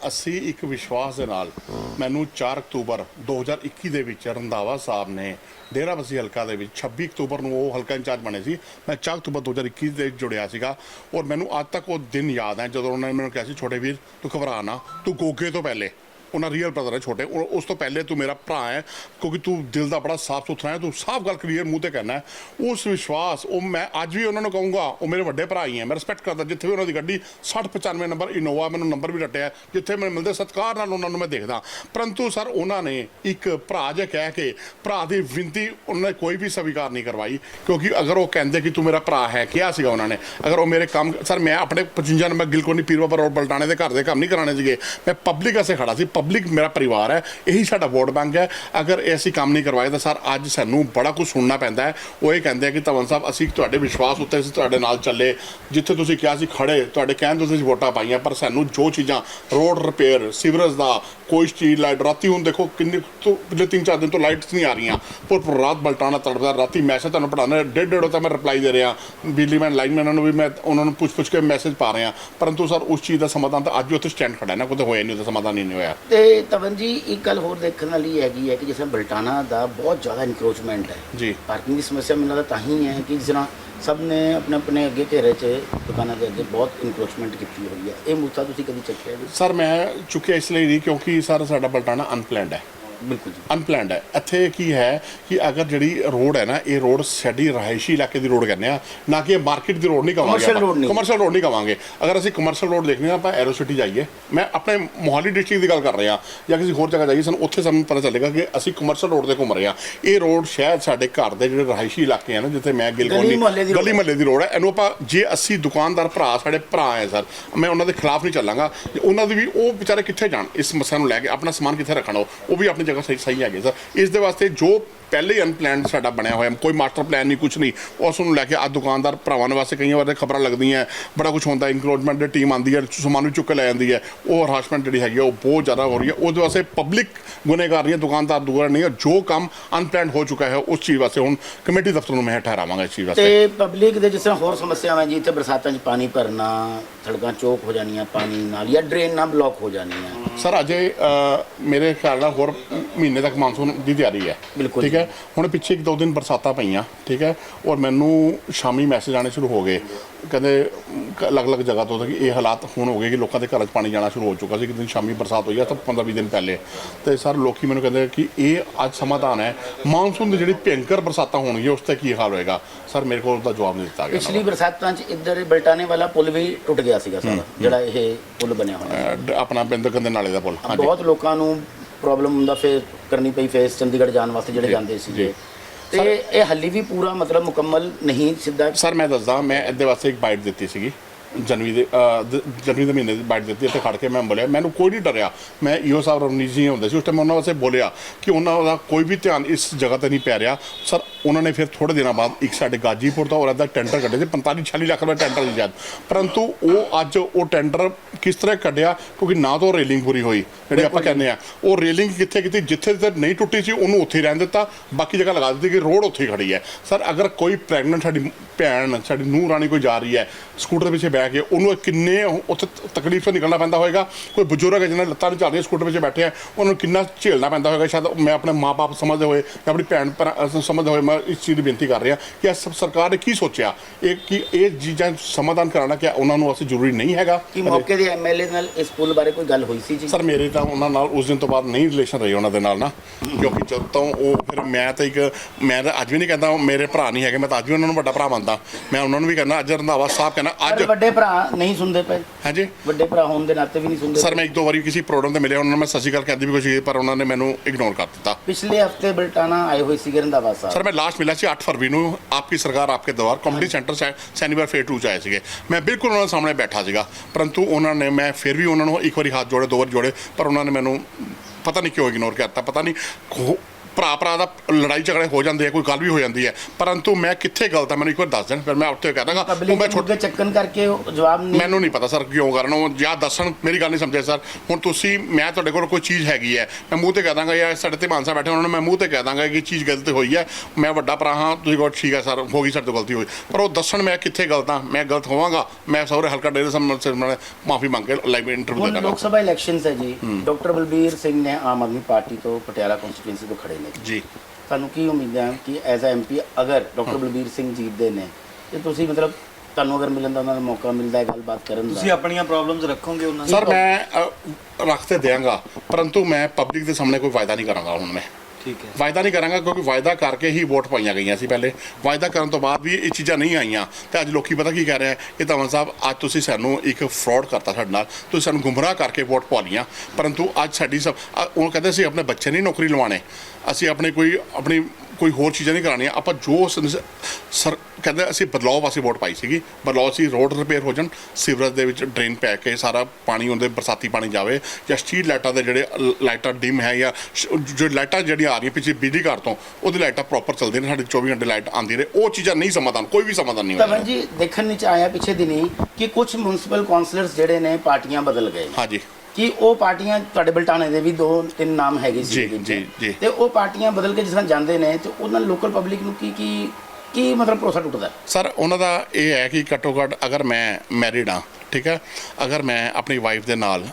ਅਸੀਂ ਇੱਕ ਵਿਸ਼ਵਾਸ ਦੇ ਨਾਲ ਮੈਨੂੰ 4 ਅਕਤੂਬਰ 2021 ਦੇ ਵਿੱਚ ਰੰਧਾਵਾ ਸਾਹਿਬ ਨੇ ਡੇਰਾਬੱਸੀ ਹਲਕਾ ਦੇ ਵਿੱਚ 26 ਅਕਤੂਬਰ ਨੂੰ ਉਹ ਹਲਕਾ ਇੰਚਾਰਜ ਬਣੇ ਸੀ। ਮੈਂ 4 ਅਕਤੂਬਰ 2021 ਦੇ ਜੁੜਿਆ ਸੀਗਾ ਔਰ ਮੈਨੂੰ ਅੱਜ ਤੱਕ ਉਹ ਦਿਨ ਯਾਦ ਹੈ ਜਦੋਂ ਉਹਨਾਂ ਨੇ ਮੈਨੂੰ ਕਿਹਾ ਸੀ ਛੋਟੇ ਵੀਰ ਤੂੰ ਘਬਰਾ ਨਾ ਤੂੰ ਗੋਗੇ ਤੋਂ ਪਹਿਲੇ। ਉਹਨਾਂ ਰੀਅਲ ਬ੍ਰਦਰ ਹੈ ਛੋਟੇ, ਉਹ- ਉਸ ਤੋਂ ਪਹਿਲੇ ਤੂੰ ਮੇਰਾ ਭਰਾ ਹੈ, ਕਿਉਂਕਿ ਤੂੰ ਦਿਲ ਦਾ ਬੜਾ ਸਾਫ਼ ਸੁਥਰਾ ਹੈ, ਤੂੰ ਸਾਫ਼ ਗੱਲ ਕਲੀਅਰ ਮੂੰਹ ਤੇ ਕਹਿਣਾ ਹੈ। ਉਸ ਵਿਸ਼ਵਾਸ, ਉਹ ਮੈਂ ਅੱਜ ਵੀ ਉਹਨਾਂ ਨੂੰ ਕਹੂੰਗਾ, ਉਹ ਮੇਰੇ ਵੱਡੇ ਭਰਾ ਹੀ ਹੈ, ਮੈਂ ਰਿਸਪੈਕਟ ਕਰਦਾ ਜਿੱਥੇ ਵੀ ਉਹਨਾਂ ਦੀ ਗੱਡੀ 60 95 ਨੰਬਰ ਇਨੋਵਾ ਮੈਨੂੰ ਨੰਬਰ ਵੀ ਰੱਟਿਆ ਜਿੱਥੇ ਮੈਨੂੰ ਮਿਲਦੇ ਸਤਿਕਾਰ ਨਾਲ ਉਹਨਾਂ ਨੂੰ ਮੈਂ ਦੇਖਦਾ। ਪਰੰਤੂ ਸਰ, ਉਹਨਾਂ ਨੇ ਇੱਕ ਭਰਾ ਜੇ ਕਹਿ ਕੇ, ਭਰਾ ਦੀ ਵਿੰਤੀ ਉਹਨਾਂ ਨੇ ਕੋਈ ਵੀ ਸਵੀਕਾਰ ਨਹੀਂ ਕਰਵਾਈ, ਕਿਉਂਕਿ ਅਗਰ ਉਹ ਕਹਿੰਦੇ ਕਿ ਤੂੰ ਮੇਰਾ ਭਰਾ ਹੈ, ਕਿਹਾ ਸੀਗਾ ਉਹਨਾਂ ਨੇ, ਅਗਰ ਉਹ ਮੇਰੇ ਕੰਮ, ਸਰ ਮੈਂ ਆਪਣੇ 55 ਨੰਬਰ ਗਿਲਕੋਨੀ ਬਾਬਾ ਰੋਡ ਬਲਟਾਣੇ ਦੇ ਘਰ ਦੇ ਕੰਮ ਨਹੀਂ ਕਰਾਣੇ ਸੀਗੇ, ਮੈਂ ਪਬਲਿਕ ਅਸੇ ਖੜਾ ਸੀ ਪਬਲਿਕ ਮੇਰਾ ਪਰਿਵਾਰ ਹੈ, ਇਹੀ ਸਾਡਾ ਵੋਟ ਬੈਂਕ ਹੈ। ਅਗਰ ਇਹ ਅਸੀਂ ਕੰਮ ਨਹੀਂ ਕਰਵਾਏ ਤਾਂ ਸਰ, ਅੱਜ ਸਾਨੂੰ ਬੜਾ ਕੁਝ ਸੁਣਨਾ ਪੈਂਦਾ ਹੈ। ਉਹ ਇਹ ਕਹਿੰਦੇ ਆ ਕਿ ਧਵਨ ਸਾਹਿਬ, ਅਸੀਂ ਤੁਹਾਡੇ ਵਿਸ਼ਵਾਸ ਉੱਤੇ ਅਸੀਂ ਤੁਹਾਡੇ ਨਾਲ ਚੱਲੇ। ਜਿੱਥੇ ਤੁਸੀਂ ਕਿਹਾ ਸੀ ਖੜੇ, ਤੁਹਾਡੇ ਕਹਿਣ ਤੋਂ ਅਸੀਂ ਵੋਟਾਂ ਪਾਈਆਂ, ਪਰ ਸਾਨੂੰ ਜੋ ਚੀਜ਼ਾਂ ਰੋਡ ਰਿਪੇਅਰ ਸੀਵਰੇਜ ਦਾ ਕੋਈ ਸਟਰੀਟ ਲਾਈਟ ਰਾਤੀ ਹੁਣ ਦੇਖੋ ਕਿੰਨੇ ਤੋਂ, ਪਿਛਲੇ 3-4 ਦਿਨ ਤੋਂ ਲਾਈਟਸ ਨਹੀਂ ਆ ਰਹੀਆਂ। ਪਰ ਪਰ ਰਾਤ ਬਲਟਾਣਾ ਤੜਪਦਾ ਰਾਤੀ ਮੈਸੇਜ ਤੁਹਾਨੂੰ ਪੜਾਉਣਾ ਡੇਢ ਡੇਢ ਤਾਂ ਮੈਂ ਰਿਪਲਾਈ ਦੇ ਰਿਹਾ। ਬਿਜਲੀਮੈਨ ਲਾਈਨਮੈਨਾਂ ਨੂੰ ਵੀ ਮੈਂ, ਉਹਨਾਂ ਨੂੰ ਪੁੱਛ ਪੁੱਛ ਕੇ ਮੈਸੇਜ ਪਾ ਰਿਹਾ। ਪਰੰਤੂ ਸਰ, ਉਸ ਚੀਜ਼ ਦਾ ਸਮਾਧਾਨ ਤਾਂ ਅੱਜ ਵੀ ਉੱਥੇ ਸਟੈਂਡ ਖੜਾ ਨਾ ਕੋਈ ਹੋਇਆ ਨਹੀਂ, ਉਹਦਾ ਸਮਾਧਾਨ ਨਹੀਂ ਹੋਇਆ। ਤੇ ਤਵਨ ਜੀ ਇੱਕ ਗੱਲ ਹੋਰ ਦੇਖਣ ਵਾਲੀ ਹੈਗੀ ਹੈ ਕਿ ਜਿਸ ਤਰ੍ਹਾਂ ਬਲਟਾਣਾ ਦਾ ਬਹੁਤ ਜ਼ਿਆਦਾ ਇਨਕਰੋਚਮੈਂਟ ਹੈ। ਜੀ। ਪਾਰਕਿੰਗ ਦੀ ਸਮੱਸਿਆ ਮੈਨੂੰ ਲੱਗਦਾ ਤਾਂ ਹੀ ਹੈ ਕਿ ਜਿਸ ਤਰ੍ਹਾਂ ਸਭ ਨੇ ਆਪਣੇ ਆਪਣੇ ਅੱਗੇ ਘੇਰੇ 'ਚ ਦੁਕਾਨਾਂ ਦੇ ਅੱਗੇ ਬਹੁਤ ਇਨਕਰੋਚਮੈਂਟ ਕੀਤੀ ਹੋਈ ਹੈ। ਇਹ ਮੁੱਦਾ ਤੁਸੀਂ ਕਦੀ ਚੱਕਿਆ ਜੀ? ਸਰ ਮੈਂ ਚੁੱਕਿਆ ਇਸ ਲਈ ਨਹੀਂ ਕਿਉਂਕਿ ਸਰ ਸਾਡਾ ਬਲਟਾਣਾ ਅਨਪਲੈਨਡ ਹੈ। ਬਿਲਕੁਲ ਜੀ। ਅਨਪਲੈਨਡ ਹੈ। ਇੱਥੇ ਕੀ ਹੈ ਕਿ ਅਗਰ ਜਿਹੜੀ ਰੋਡ ਹੈ ਨਾ ਇਹ ਰੋਡ ਸਾਡੀ ਰਹਾਇਸ਼ੀ ਇਲਾਕੇ ਦੀ ਰੋਡ ਕਹਿੰਦੇ ਆ ਨਾ ਕਿ ਮਾਰਕੀਟ ਦੀ ਰੋਡ ਨਹੀਂ ਕਵਾਂਗੇ। ਕਮਰਸ਼ੀਅਲ ਰੋਡ ਨਹੀਂ। ਕਵਾਂਗੇ। ਅਗਰ ਅਸੀਂ ਕਮਰਸ਼ੀਅਲ ਰੋਡ ਦੇਖਣੀ ਆ ਆਪਾਂ ਐਰੋ ਸਿਟੀ ਜਾਈਏ। ਮੈਂ ਆਪਣੇ ਮੋਹਾਲੀ ਡਿਸਟ੍ਰਿਕਟ ਦੀ ਗੱਲ ਕਰ ਰਿਹਾ ਜਾਂ ਕਿਸੇ ਹੋਰ ਜਗ੍ਹਾ ਜਾਈਏ ਸਾਨੂੰ ਉੱਥੇ ਸਾਨੂੰ ਪਤਾ ਚੱਲੇਗਾ ਕਿ ਅਸੀਂ ਕਮਰਸ਼ੀਅਲ ਰੋਡ ਤੇ ਘੁੰਮ ਰਹੇ ਆ ਇਹ ਰੋਡ ਸ਼ਾਇਦ ਸਾਡੇ ਘਰ ਦੇ ਜਿਹੜੇ ਰਹਾਇਸ਼ੀ ਇਲਾਕੇ ਆ ਨਾ ਜਿੱਥੇ ਮੈਂ ਗਿਲ ਗਲੀ ਮੁਹੱਲੇ ਦੀ road ਗਲੀ। ਮਹੱਲੇ ਦੀ ਰੋਡ ਹੈ। ਇਹਨੂੰ ਆਪਾਂ ਜੇ ਅਸੀਂ ਦੁਕਾਨਦਾਰ ਭਰਾ ਸਾਡੇ ਭਰਾ ਹੈ ਸਰ ਮੈਂ ਉਹਨਾਂ ਦੇ ਖਿਲਾਫ ਨਹੀਂ ਚੱਲਾਂਗਾ। ਉਹਨਾਂ ਦੀ ਵੀ ਉਹ ਵਿਚਾਰੇ ਕਿੱਥੇ ਜਾਣ? ਇਸ ਸਮੱਸਿਆ ਨੂੰ ਲੈ ਕੇ ਆਪਣਾ ਸਮਾਨ ਕਿੱਥੇ ਰੱਖਣਾ ਉਹ? ਵੀ ਆਪਣੀ ਜਗ੍ਹਾ ਸਹੀ ਸਹੀ ਹੈਗੇ ਸਰ ਇਸ ਦੇ ਵਾਸਤੇ ਜੋ ਪਹਿਲੇ ਹੀ ਅਨਪਲੈਨਡ ਸਾਡਾ ਬਣਿਆ ਹੋਇਆ। ਕੋਈ ਮਾਸਟਰ ਪਲਾਨ ਨਹੀਂ ਕੁਝ ਨਹੀਂ। ਉਸ ਨੂੰ ਲੈ ਕੇ ਆ ਦੁਕਾਨਦਾਰ ਭਰਾਵਾਂ ਦੇ ਵਾਸਤੇ ਕਈਆਂ ਵਾਰ ਖਬਰਾਂ ਲੱਗਦੀਆਂ। ਬੜਾ ਕੁਝ ਹੁੰਦਾ ਇਨਕਲੋਜਮੈਂਟ ਦੀ ਟੀਮ ਆਉਂਦੀ ਹੈ ਸਮਾਨ ਨੂੰ ਚੁੱਕ ਲੈ ਜਾਂਦੀ ਹੈ। ਉਹ ਹਰਾਸਮੈਂਟ ਜਿਹੜੀ ਹੈਗੀ ਉਹ ਬਹੁਤ ਜ਼ਿਆਦਾ ਹੋ ਰਹੀ ਹੈ। ਉਹਦੇ ਵਾਸਤੇ ਪਬਲਿਕ ਗੁਨੇਗਾਰ ਨਹੀਂ ਹੈ ਦੁਕਾਨਦਾਰ ਦੁਕਾਨ ਨਹੀਂ ਜੋ ਕੰਮ ਅਨਪਲੈਨਡ ਹੋ ਚੁੱਕਾ ਹੈ ਉਸ ਚੀਜ਼ ਵਾਸਤੇ ਹੁਣ ਕਮੇਟੀ ਦਫ਼ਤਰ ਨੂੰ ਮੈਂ ਠਹਿਰਾਵਾਂਗਾ ਇਸ ਚੀਜ਼ ਵਾਸਤੇ। ਤੇ ਪਬਲਿਕ ਦੇ ਜਿਸ ਤਰ੍ਹਾਂ ਹੋਰ ਸਮੱਸਿਆਵਾਂ ਜੀ ਇੱਥੇ ਬਰਸਾਤਾਂ 'ਚ ਪਾਣੀ ਭਰਨਾ ਸੜਕਾਂ ਚੋਕ ਹੋ ਜਾਣੀਆਂ ਪਾਣੀ ਨਾਲ ਜਾਂ ਡਰੇਨ ਨਾਲ ਬਲੌਕ ਹੋ ਜਾਣੀਆਂ। ਸਰ ਅਜੇ ਮੇਰੇ ਖਿਆਲ ਨਾਲ ਹੋਰ ਮਹੀਨੇ ਤੱਕ ਮਾਨਸੂਨ ਦੀ ਤਿਆਰੀ ਹੈ। ਬਿਲਕੁਲ ਠੀਕ ਹੈ? ਹੁਣ ਪਿੱਛੇ ਇੱਕ ਦੋ ਦਿਨ ਬਰਸਾਤਾਂ ਪਈਆਂ ਠੀਕ ਹੈ ਔਰ ਮੈਨੂੰ ਸ਼ਾਮੀ ਮੈਸੇਜ ਆਣੇ ਸ਼ੁਰੂ ਹੋ ਗਏ। ਕਹਿੰਦੇ ਕ- ਅਲੱਗ-ਅਲੱਗ ਜਗ੍ਹਾ ਤੋਂ ਕਿ ਇਹ ਹਾਲਾਤ ਹੁਣ ਹੋ ਗਏ ਕਿ ਲੋਕਾਂ ਦੇ ਘਰਾਂ 'ਚ ਪਾਣੀ ਜਾਣਾ ਸ਼ੁਰੂ ਹੋ ਚੁੱਕਾ ਸੀ। ਇੱਕ ਦਿਨ ਸ਼ਾਮੀ ਬਰਸਾਤ ਹੋਈ ਆ ਤਾਂ 15-20 ਦਿਨ ਪਹਿਲੇ। ਤੇ ਸਰ ਲੋਕੀ ਮੈਨੂੰ ਕਹਿੰਦੇ ਕਿ ਇਹ ਅੱਜ ਸਮਾਧਾਨ ਹੈ। ਮਾਨਸੂਨ ਦੀ ਜਿਹੜੀ ਭਿਅੰਕਰ ਬਰਸਾਤਾਂ ਹੋਣਗੀਆਂ ਉਸ ਤੇ ਕੀ ਹਾਲ ਹੋਏਗਾ? ਸਰ ਮੇਰੇ ਕੋਲ ਉਹਦਾ ਜਵਾਬ ਨਹੀਂ ਦਿੱਤਾ ਗਿਆ। ਪਿਛਲੀ ਬਰਸਾਤਾਂ 'ਚ ਇੱਧਰ ਬਲਟਾਣੇ ਵਾਲਾ ਪੁਲ ਵੀ ਟੁੱਟ ਗਿਆ ਸੀਗਾ ਸਾਰਾ ਜਿਹੜਾ ਇਹ ਪੁਲ ਬਣਿਆ ਹੋਇਆ ਹੈ। ਆਪਣਾ ਬਿੰਦ ਕੰਦੇ ਨਾਲੇ ਦਾ ਪੁਲ। ਬਹੁਤ ਲੋਕਾਂ ਨੂੰ ਪ੍ਰੋਬਲਮ ਹੁੰਦਾ ਫੇਸ ਕਰਨੀ ਪਈ ਫੇਸ ਚੰਡੀਗੜ੍ਹ ਜਾਣ ਵਾਸਤੇ ਜਿਹੜੇ ਜਾਂਦੇ ਸੀਗੇ। ਤੇ ਇਹ ਹੱਲੀ ਵੀ ਪੂਰਾ ਮਤਲਬ ਮੁਕੰਮਲ ਨਹੀਂ ਸਿੱਧਾ ਸਰ ਮੈਂ ਦੱਸਦਾ ਮੈਂ ਇਹਦੇ ਵਾਸਤੇ ਇੱਕ ਬਾਈਟ ਦਿੱਤੀ ਸੀਗੀ। ਜਨਵਰੀ ਦੇ ਦ- ਜਨਵਰੀ ਦੇ ਮਹੀਨੇ ਦੀ ਬਾਈਟ ਦਿੱਤੀ ਇੱਥੇ ਖੜ ਕੇ ਮੈਂ ਬੋਲਿਆ। ਮੈਨੂੰ ਕੋਈ ਨਹੀਂ ਡਰਿਆ। ਮੈਂ ਈਓ ਸਾਹਿਬ ਰਵਨੀਤ ਜੀ ਹੁੰਦੇ ਸੀ ਉਸ ਟਾਈਮ ਉਹਨਾਂ ਵਾਸਤੇ ਬੋਲਿਆ ਕਿ ਉਹਨਾਂ ਦਾ ਕੋਈ ਵੀ ਧਿਆਨ ਇਸ ਜਗ੍ਹਾ ਤੇ ਨਹੀਂ ਪੈ ਰਿਹਾ। ਸਰ ਉਹਨਾਂ ਨੇ ਫਿਰ ਥੋੜੇ ਦਿਨਾਂ ਬਾਅਦ ਇੱਕ ਸਾਡੇ ਗਾਜੀਪੁਰ ਤੋਂ ਔਰ ਦਾ ਟੈਂਡਰ ਕੱਢੇ ਸੀ 45 46 ਲੱਖ ਰੁਪਏ ਟੈਂਡਰ ਸੀ ਜਦ ਪਰੰਤੂ ਉਹ ਅੱਜ ਉਹ ਟੈਂਡਰ ਕਿਸ ਤਰ੍ਹਾਂ ਕੱਢਿਆ ਕਿਉਂਕਿ ਨਾ ਤਾਂ ਰੇਲਿੰਗ ਪੂਰੀ ਹੋਈ ਜਿਹੜੀ ਆਪਾਂ ਕਹਿੰਦੇ ਆ। ਉਹ ਰੇਲਿੰਗ ਕਿੱਥੇ ਕਿਤੇ ਜਿੱਥੇ ਜਿੱਥੇ ਨਹੀਂ ਟੁੱਟੀ ਸੀ ਉਹਨੂੰ ਉੱਥੇ ਰਹਿਣ ਦਿੱਤਾ ਬਾਕੀ ਜਗ੍ਹਾ ਲਗਾ ਦਿੱਤੀ ਕਿ ਰੋਡ ਉੱਥੇ ਖੜੀ ਹੈ। ਸਰ ਅਗਰ ਕੋਈ ਪ੍ਰੈਗਨੈਂਟ ਸਾਡੀ ਭੈਣ ਸਾਡੀ ਨੂੰਹ ਰਾਣੀ ਕੋਈ ਜਾ ਰਹੀ ਹੈ ਸਕੂਟਰ ਪਿੱਛੇ ਬਹਿ ਕੇ ਉਹਨੂੰ ਕਿੰਨੇ ਉੱਥੇ ਤਕਲੀਫ ਤੋਂ ਨਿਕਲਣਾ ਪੈਂਦਾ ਹੋਏਗਾ। ਕੋਈ ਬਜ਼ੁਰਗ ਹੈ ਜਿਹਨਾਂ ਲੱਤਾਂ ਨਹੀਂ ਚੱਲਦੀਆਂ ਸਕੂਟਰ ਪਿੱਛੇ ਬੈਠੇ ਆ ਉਹਨਾਂ ਨੂੰ ਕਿੰਨਾ ਝੇਲਣਾ ਪੈਂਦਾ ਹੋਏਗਾ। ਸ਼ਾਇਦ ਮੈਂ ਆਪਣੇ ਮਾਪੇ ਸਮਝਦੇ ਹੋਏ ਜਾਂ ਆਪਣੀ ਭੈਣ ਸਮਝਦੇ ਹੋਏ ਮੈਂ ਇਸ ਚੀਜ਼ ਦੀ ਬੇਨਤੀ ਕਰ ਰਿਹਾ ਕਿ ਇਹ ਸਭ ਸਰਕਾਰ ਨੇ ਕੀ ਸੋਚਿਆ? ਇਹ ਕਿ ਇਹ ਚੀਜ਼ਾਂ ਸਮਾਧਾਨ ਕਰਾਉਣਾ ਕਿ ਉਹਨਾਂ ਨੂੰ ਅਸੀਂ ਜ਼ਰੂਰੀ ਨਹੀਂ ਹੈਗਾ? ਕਿ ਮੌਕੇ ਦੇ ਐਮਐਲਏ ਨਾਲ ਇਸ ਪੁਲ ਬਾਰੇ ਕੋਈ ਗੱਲ ਹੋਈ ਸੀ ਜੀ? ਸਰ ਮੇਰੇ ਤਾਂ ਉਹਨਾਂ ਨਾਲ ਉਸ ਦਿਨ ਤੋਂ ਬਾਅਦ ਨਹੀਂ ਰਿਲੇਸ਼ਨ ਰਹੀ ਉਹਨਾਂ ਦੇ ਨਾਲ ਨਾ। ਕਿਉਂਕਿ ਜਦੋਂ ਤੋਂ ਉਹ ਫਿਰ ਮੈਂ ਤਾਂ ਇੱਕ ਮੈਂ ਤਾਂ ਅੱਜ ਵੀ ਨਹੀਂ ਕਹਿੰਦਾ ਮੇਰੇ ਭਰਾ ਨਹੀਂ ਹੈਗੇ ਮੈਂ ਤਾਂ ਅੱਜ ਵੀ ਉਹਨਾਂ ਨੂੰ ਵੱਡਾ ਭਰਾ ਮੰਨਦਾ। ਮੈਂ ਉਹਨਾਂ ਨੂੰ ਵੀ ਕਹਿੰਦਾ ਅੱਜ ਰੰਧਾਵਾ ਸਾਹਿਬ ਕਹਿੰਦਾ ਅੱਜ ਵੱਡੇ ਭਰਾ ਨਹੀਂ ਸੁਣਦੇ ਪਏ। ਹਾਂਜੀ। ਵੱਡੇ ਭਰਾ ਹੋਣ ਦੇ ਨਾਤੇ ਵੀ ਨਹੀਂ ਸੁਣਦੇ ਸਰ ਮੈਂ ਇੱਕ ਦੋ ਵਾਰੀ ਕਿਸੇ ਪ੍ਰੋਗਰਾਮ ਤੇ ਮਿਲਿਆ ਉਹਨਾਂ ਨੂੰ ਮੈਂ ਸਤਿ ਸ਼੍ਰੀ ਅਕਾਲ ਕਹਿੰਦੀ ਵੀ ਕੁਛ ਸੀ ਪਰ ਉਹਨਾਂ ਨੇ ਮੈਨੂੰ ਇਗਨੋਰ ਕਰ ਦਿੱਤਾ। ਪਿਛਲੇ ਹਫ਼ਤੇ ਬਲਟਾਣਾ ਆਏ ਹੋਏ ਸੀਗੇ ਰੰਧਾਵਾ ਸਾਹਿਬ। ਸਰ ਮੈਂ ਲਾਸਟ ਮਿਲਿਆ ਸੀ 8 ਫਰਵਰੀ ਨੂੰ। ਆਪਕੀ ਸਰਕਾਰ ਆਪਕੇ ਦਵਾਰ ਕਮਿਊਨਿਟੀ ਸੈਂਟਰ ਸੈਨੀਵਾਰ ਫੇਰ 2 ਚ ਆਏ ਸੀਗੇ। ਮੈਂ ਬਿਲਕੁਲ ਉਹਨਾਂ ਸਾਹਮਣੇ ਬੈਠਾ ਸੀਗਾ ਪਰੰਤੂ ਉਹਨਾਂ ਨੇ ਮੈਂ ਫਿਰ ਵੀ ਉਹਨਾਂ ਨੂੰ ਇੱਕ ਵਾਰੀ ਹੱਥ ਜੋੜੇ ਦੋ ਵਾਰ ਜੋੜੇ ਪਰ ਉਹਨਾਂ ਨੇ ਮੈਨੂੰ ਪਤਾ ਨਹੀਂ ਕਿਉਂ ਇਗਨੋਰ ਕਰਤਾ ਪਤਾ ਨਹੀਂ ਭਰਾ ਭਰਾ ਦਾ ਲੜਾਈ ਝਗੜੇ ਹੋ ਜਾਂਦੇ ਆ ਕੋਈ ਗੱਲ ਵੀ ਹੋ ਜਾਂਦੀ ਹੈ ਪਰੰਤੂ ਮੈਂ ਕਿੱਥੇ ਗਲਤ ਹਾਂ ਮੈਨੂੰ ਇੱਕ ਵਾਰ ਦੱਸ ਦੇਣ ਫਿਰ ਮੈਂ ਉੱਥੇ ਕਹਿ ਦਾਂਗਾ ਉਹ ਮੈਂ ਛੋਟੇ ਚੱਕਣ ਕਰਕੇ ਜਵਾਬ ਨਹੀਂ ਮੈਨੂੰ ਨਹੀਂ ਪਤਾ ਸਰ ਕਿਉਂ ਕਰਨ ਉਹ ਜਾਂ ਦੱਸਣ ਮੇਰੀ ਗੱਲ ਨਹੀਂ ਸਮਝੇ ਸਰ। ਹੁਣ ਤੁਸੀਂ ਮੈਂ ਤੁਹਾਡੇ ਕੋਲ ਕੋਈ ਚੀਜ਼ ਹੈਗੀ ਹੈ ਮੈਂ ਮੂੰਹ ਤੇ ਕਹਿ ਦਾਂਗਾ ਯਾਰ ਸਾਡੇ ਤੇ ਮਾਨਸਾ ਬੈਠੇ ਉਹਨਾਂ ਨੂੰ ਮੈਂ ਮੂੰਹ ਤੇ ਕਹਿ ਦਾਂਗਾ ਕਿ ਚੀਜ਼ ਗਲਤ ਹੋਈ ਹੈ ਮੈਂ ਵੱਡਾ ਭਰਾ ਹਾਂ ਤੁਸੀਂ ਕਹੋ ਠੀਕ ਹੈ ਸਰ ਹੋ ਗਈ ਸਾਡੇ ਤੋਂ ਗਲਤੀ ਹੋਈ। ਪਰ ਉਹ ਦੱਸਣ ਮੈਂ ਕਿੱਥੇ ਗਲਤ ਹਾਂ ਮੈਂ ਗਲਤ ਹੋਵਾਂਗਾ ਮੈਂ ਸਹੁਰੇ ਹਲਕਾ ਡੇਰੇ ਸਾਹਮਣੇ ਮਾਫੀ ਮੰਗ ਕੇ ਲਾਈਵ ਇੰਟਰਵਿਊ ਹੁਣ ਦੇ ਲੋਕ ਸਭਾ ਇਲੈਕਸ਼ਨਸ ਹੈ ਜੀ। ਡਾਕਟਰ ਬਲਬੀਰ ਸਿੰਘ ਨੇ ਆਮ ਆਦਮੀ ਪਾਰਟੀ ਤੋਂ ਪਟਿਆਲਾ ਕਨਸਟੀਟੂਐਂਸੀ ਤੋਂ ਖੜੇ ਨੇ। ਜੀ। ਤੁਹਾਨੂੰ ਕੀ ਉਮੀਦ ਹੈ ਕਿ ਐਜ਼ ਅ ਐਮਪੀ ਅਗਰ ਡਾਕਟਰ ਬਲਬੀਰ ਸਿੰਘ ਜੀਤਦੇ ਨੇ ਤੇ ਤੁਸੀਂ ਮਤਲਬ ਤੁਹਾਨੂੰ ਅਗਰ ਮਿਲਣ ਦਾ ਉਹਨਾਂ ਦਾ ਮੌਕਾ ਮਿਲਦਾ ਹੈ ਗੱਲਬਾਤ ਕਰਨ ਤੁਸੀਂ ਦਾ ਆਪਣੀਆਂ ਪ੍ਰੋਬਲਮਸ ਰੱਖੋਗੇ ਉਹਨਾਂ ਸਰ ਮੈਂ ਅ, ਰੱਖ ਤੇ ਦਿਆਂਗਾ ਪਰੰਤੂ ਮੈਂ ਪਬਲਿਕ ਦੇ ਸਾਹਮਣੇ ਕੋਈ ਵਾਅਦਾ ਨਹੀਂ ਕਰਾਂਗਾ ਹੁਣ ਮੈਂ। ਠੀਕ ਹੈ। ਵਾਅਦਾ ਨਹੀਂ ਕਰਾਂਗਾ ਕਿਉਂਕਿ ਵਾਅਦਾ ਕਰਕੇ ਹੀ ਵੋਟ ਪਾਈਆਂ ਗਈਆਂ ਸੀ ਪਹਿਲੇ। ਵਾਅਦਾ ਕਰਨ ਤੋਂ ਬਾਅਦ ਵੀ ਇਹ ਚੀਜ਼ਾਂ ਨਹੀਂ ਆਈਆਂ। ਤੇ ਅੱਜ ਲੋਕੀ ਪਤਾ ਕੀ ਕਹਿ ਰਹੇ ਆ ਇਹ ਧਵਨ ਸਾਹਿਬ, ਅੱਜ ਤੁਸੀਂ ਸਾਨੂੰ ਇੱਕ ਫਰਾਡ ਕਰਤਾ ਸਾਡੇ ਨਾਲ। ਤੁਸੀਂ ਸਾਨੂੰ ਗੁੰਮਰਾਹ ਕਰਕੇ ਵੋਟ ਪਾ ਲਈਆਂ। ਪਰੰਤੂ ਅੱਜ ਸਾਡੀ ਸਭ ਉਹ ਕਹਿੰਦੇ ਸੀ ਆਪਣੇ ਬੱਚੇ ਨਹੀਂ ਨੌਕਰੀ ਲਵਾਣੇ ਅਸੀਂ ਆਪਣੇ ਕੋਈ ਆਪਣੀ ਕੋਈ ਹੋਰ ਚੀਜ਼ਾਂ ਨਹੀਂ ਕਰਾਉਣੀਆਂ ਆਪਾਂ ਜੋ ਸਰ ਕਹਿੰਦੇ ਅਸੀਂ ਬਦਲਾਅ ਵਾਸਤੇ ਵੋਟ ਪਾਈ ਸੀਗੀ। ਬਦਲਾਅ ਸੀ ਰੋਡ ਰਿਪੇਅਰ ਹੋ ਜਾਣ ਸੀਵਰੇਜ ਦੇ ਵਿੱਚ ਡਰੇਨ ਪੈ ਕੇ ਸਾਰਾ ਪਾਣੀ ਉਹਦੇ ਬਰਸਾਤੀ ਪਾਣੀ ਜਾਵੇ ਜਾਂ ਸਟਰੀਟ ਲਾਈਟਾਂ ਦੇ ਜਿਹੜੇ ਲਾਈਟਾਂ ਡਿਮ ਹੈ ਜਾਂ ਜੋ ਲਾਈਟਾਂ ਜਿਹੜੀਆਂ ਆ ਰਹੀਆਂ ਪਿੱਛੇ ਬਿਜਲੀ ਘਰ ਤੋਂ ਉਹਦੀ ਲਾਈਟਾਂ ਪ੍ਰੋਪਰ ਚੱਲਦੀਆਂ ਨੇ ਸਾਡੇ 24 ਘੰਟੇ ਲਾਈਟ ਆਉਂਦੀ ਰਹੇ। ਉਹ ਚੀਜ਼ਾਂ ਨਹੀਂ ਸਮਾਧਾਨ ਕੋਈ ਵੀ ਸਮਾਧਾਨ ਨਹੀਂ ਹੋਇਆ। ਤਵਨ ਜੀ ਦੇਖਣ ਵਿੱਚ ਆਇਆ ਪਿੱਛੇ ਦਿਨੀ ਕਿ ਕੁਝ ਮਿਊਨਿਸਪਲ ਕਾਉਂਸਲਰਸ ਜਿਹੜੇ ਨੇ ਪਾਰਟੀਆਂ ਬਦਲ ਗਏ। ਹਾਂਜੀ। ਕਿ ਉਹ ਪਾਰਟੀਆਂ ਤੁਹਾਡੇ ਬਲਟਾਣੇ ਦੇ ਵੀ ਦੋ ਤਿੰਨ ਨਾਮ ਹੈਗੇ ਸੀ ਜੀ। ਜੀ, ਜੀ। ਤੇ ਉਹ ਪਾਰਟੀਆਂ ਬਦਲ ਕੇ ਜਿਸ ਤਰ੍ਹਾਂ ਜਾਂਦੇ ਨੇ ਤੇ ਉਹਨਾਂ ਲੋਕਲ ਪਬਲਿਕ ਨੂੰ ਕੀ ਕੀ ਕੀ ਮਤਲਬ ਭਰੋਸਾ ਟੁੱਟਦਾ? ਸਰ ਉਹਨਾਂ ਦਾ ਇਹ ਹੈ ਕਿ ਘੱਟੋ ਘੱਟ ਅਗਰ ਮੈਂ ਮੈਰਿਡ ਹਾਂ ਠੀਕ ਹੈ ਅਗਰ ਮੈਂ ਆਪਣੀ ਵਾਈਫ ਦੇ ਨਾਲ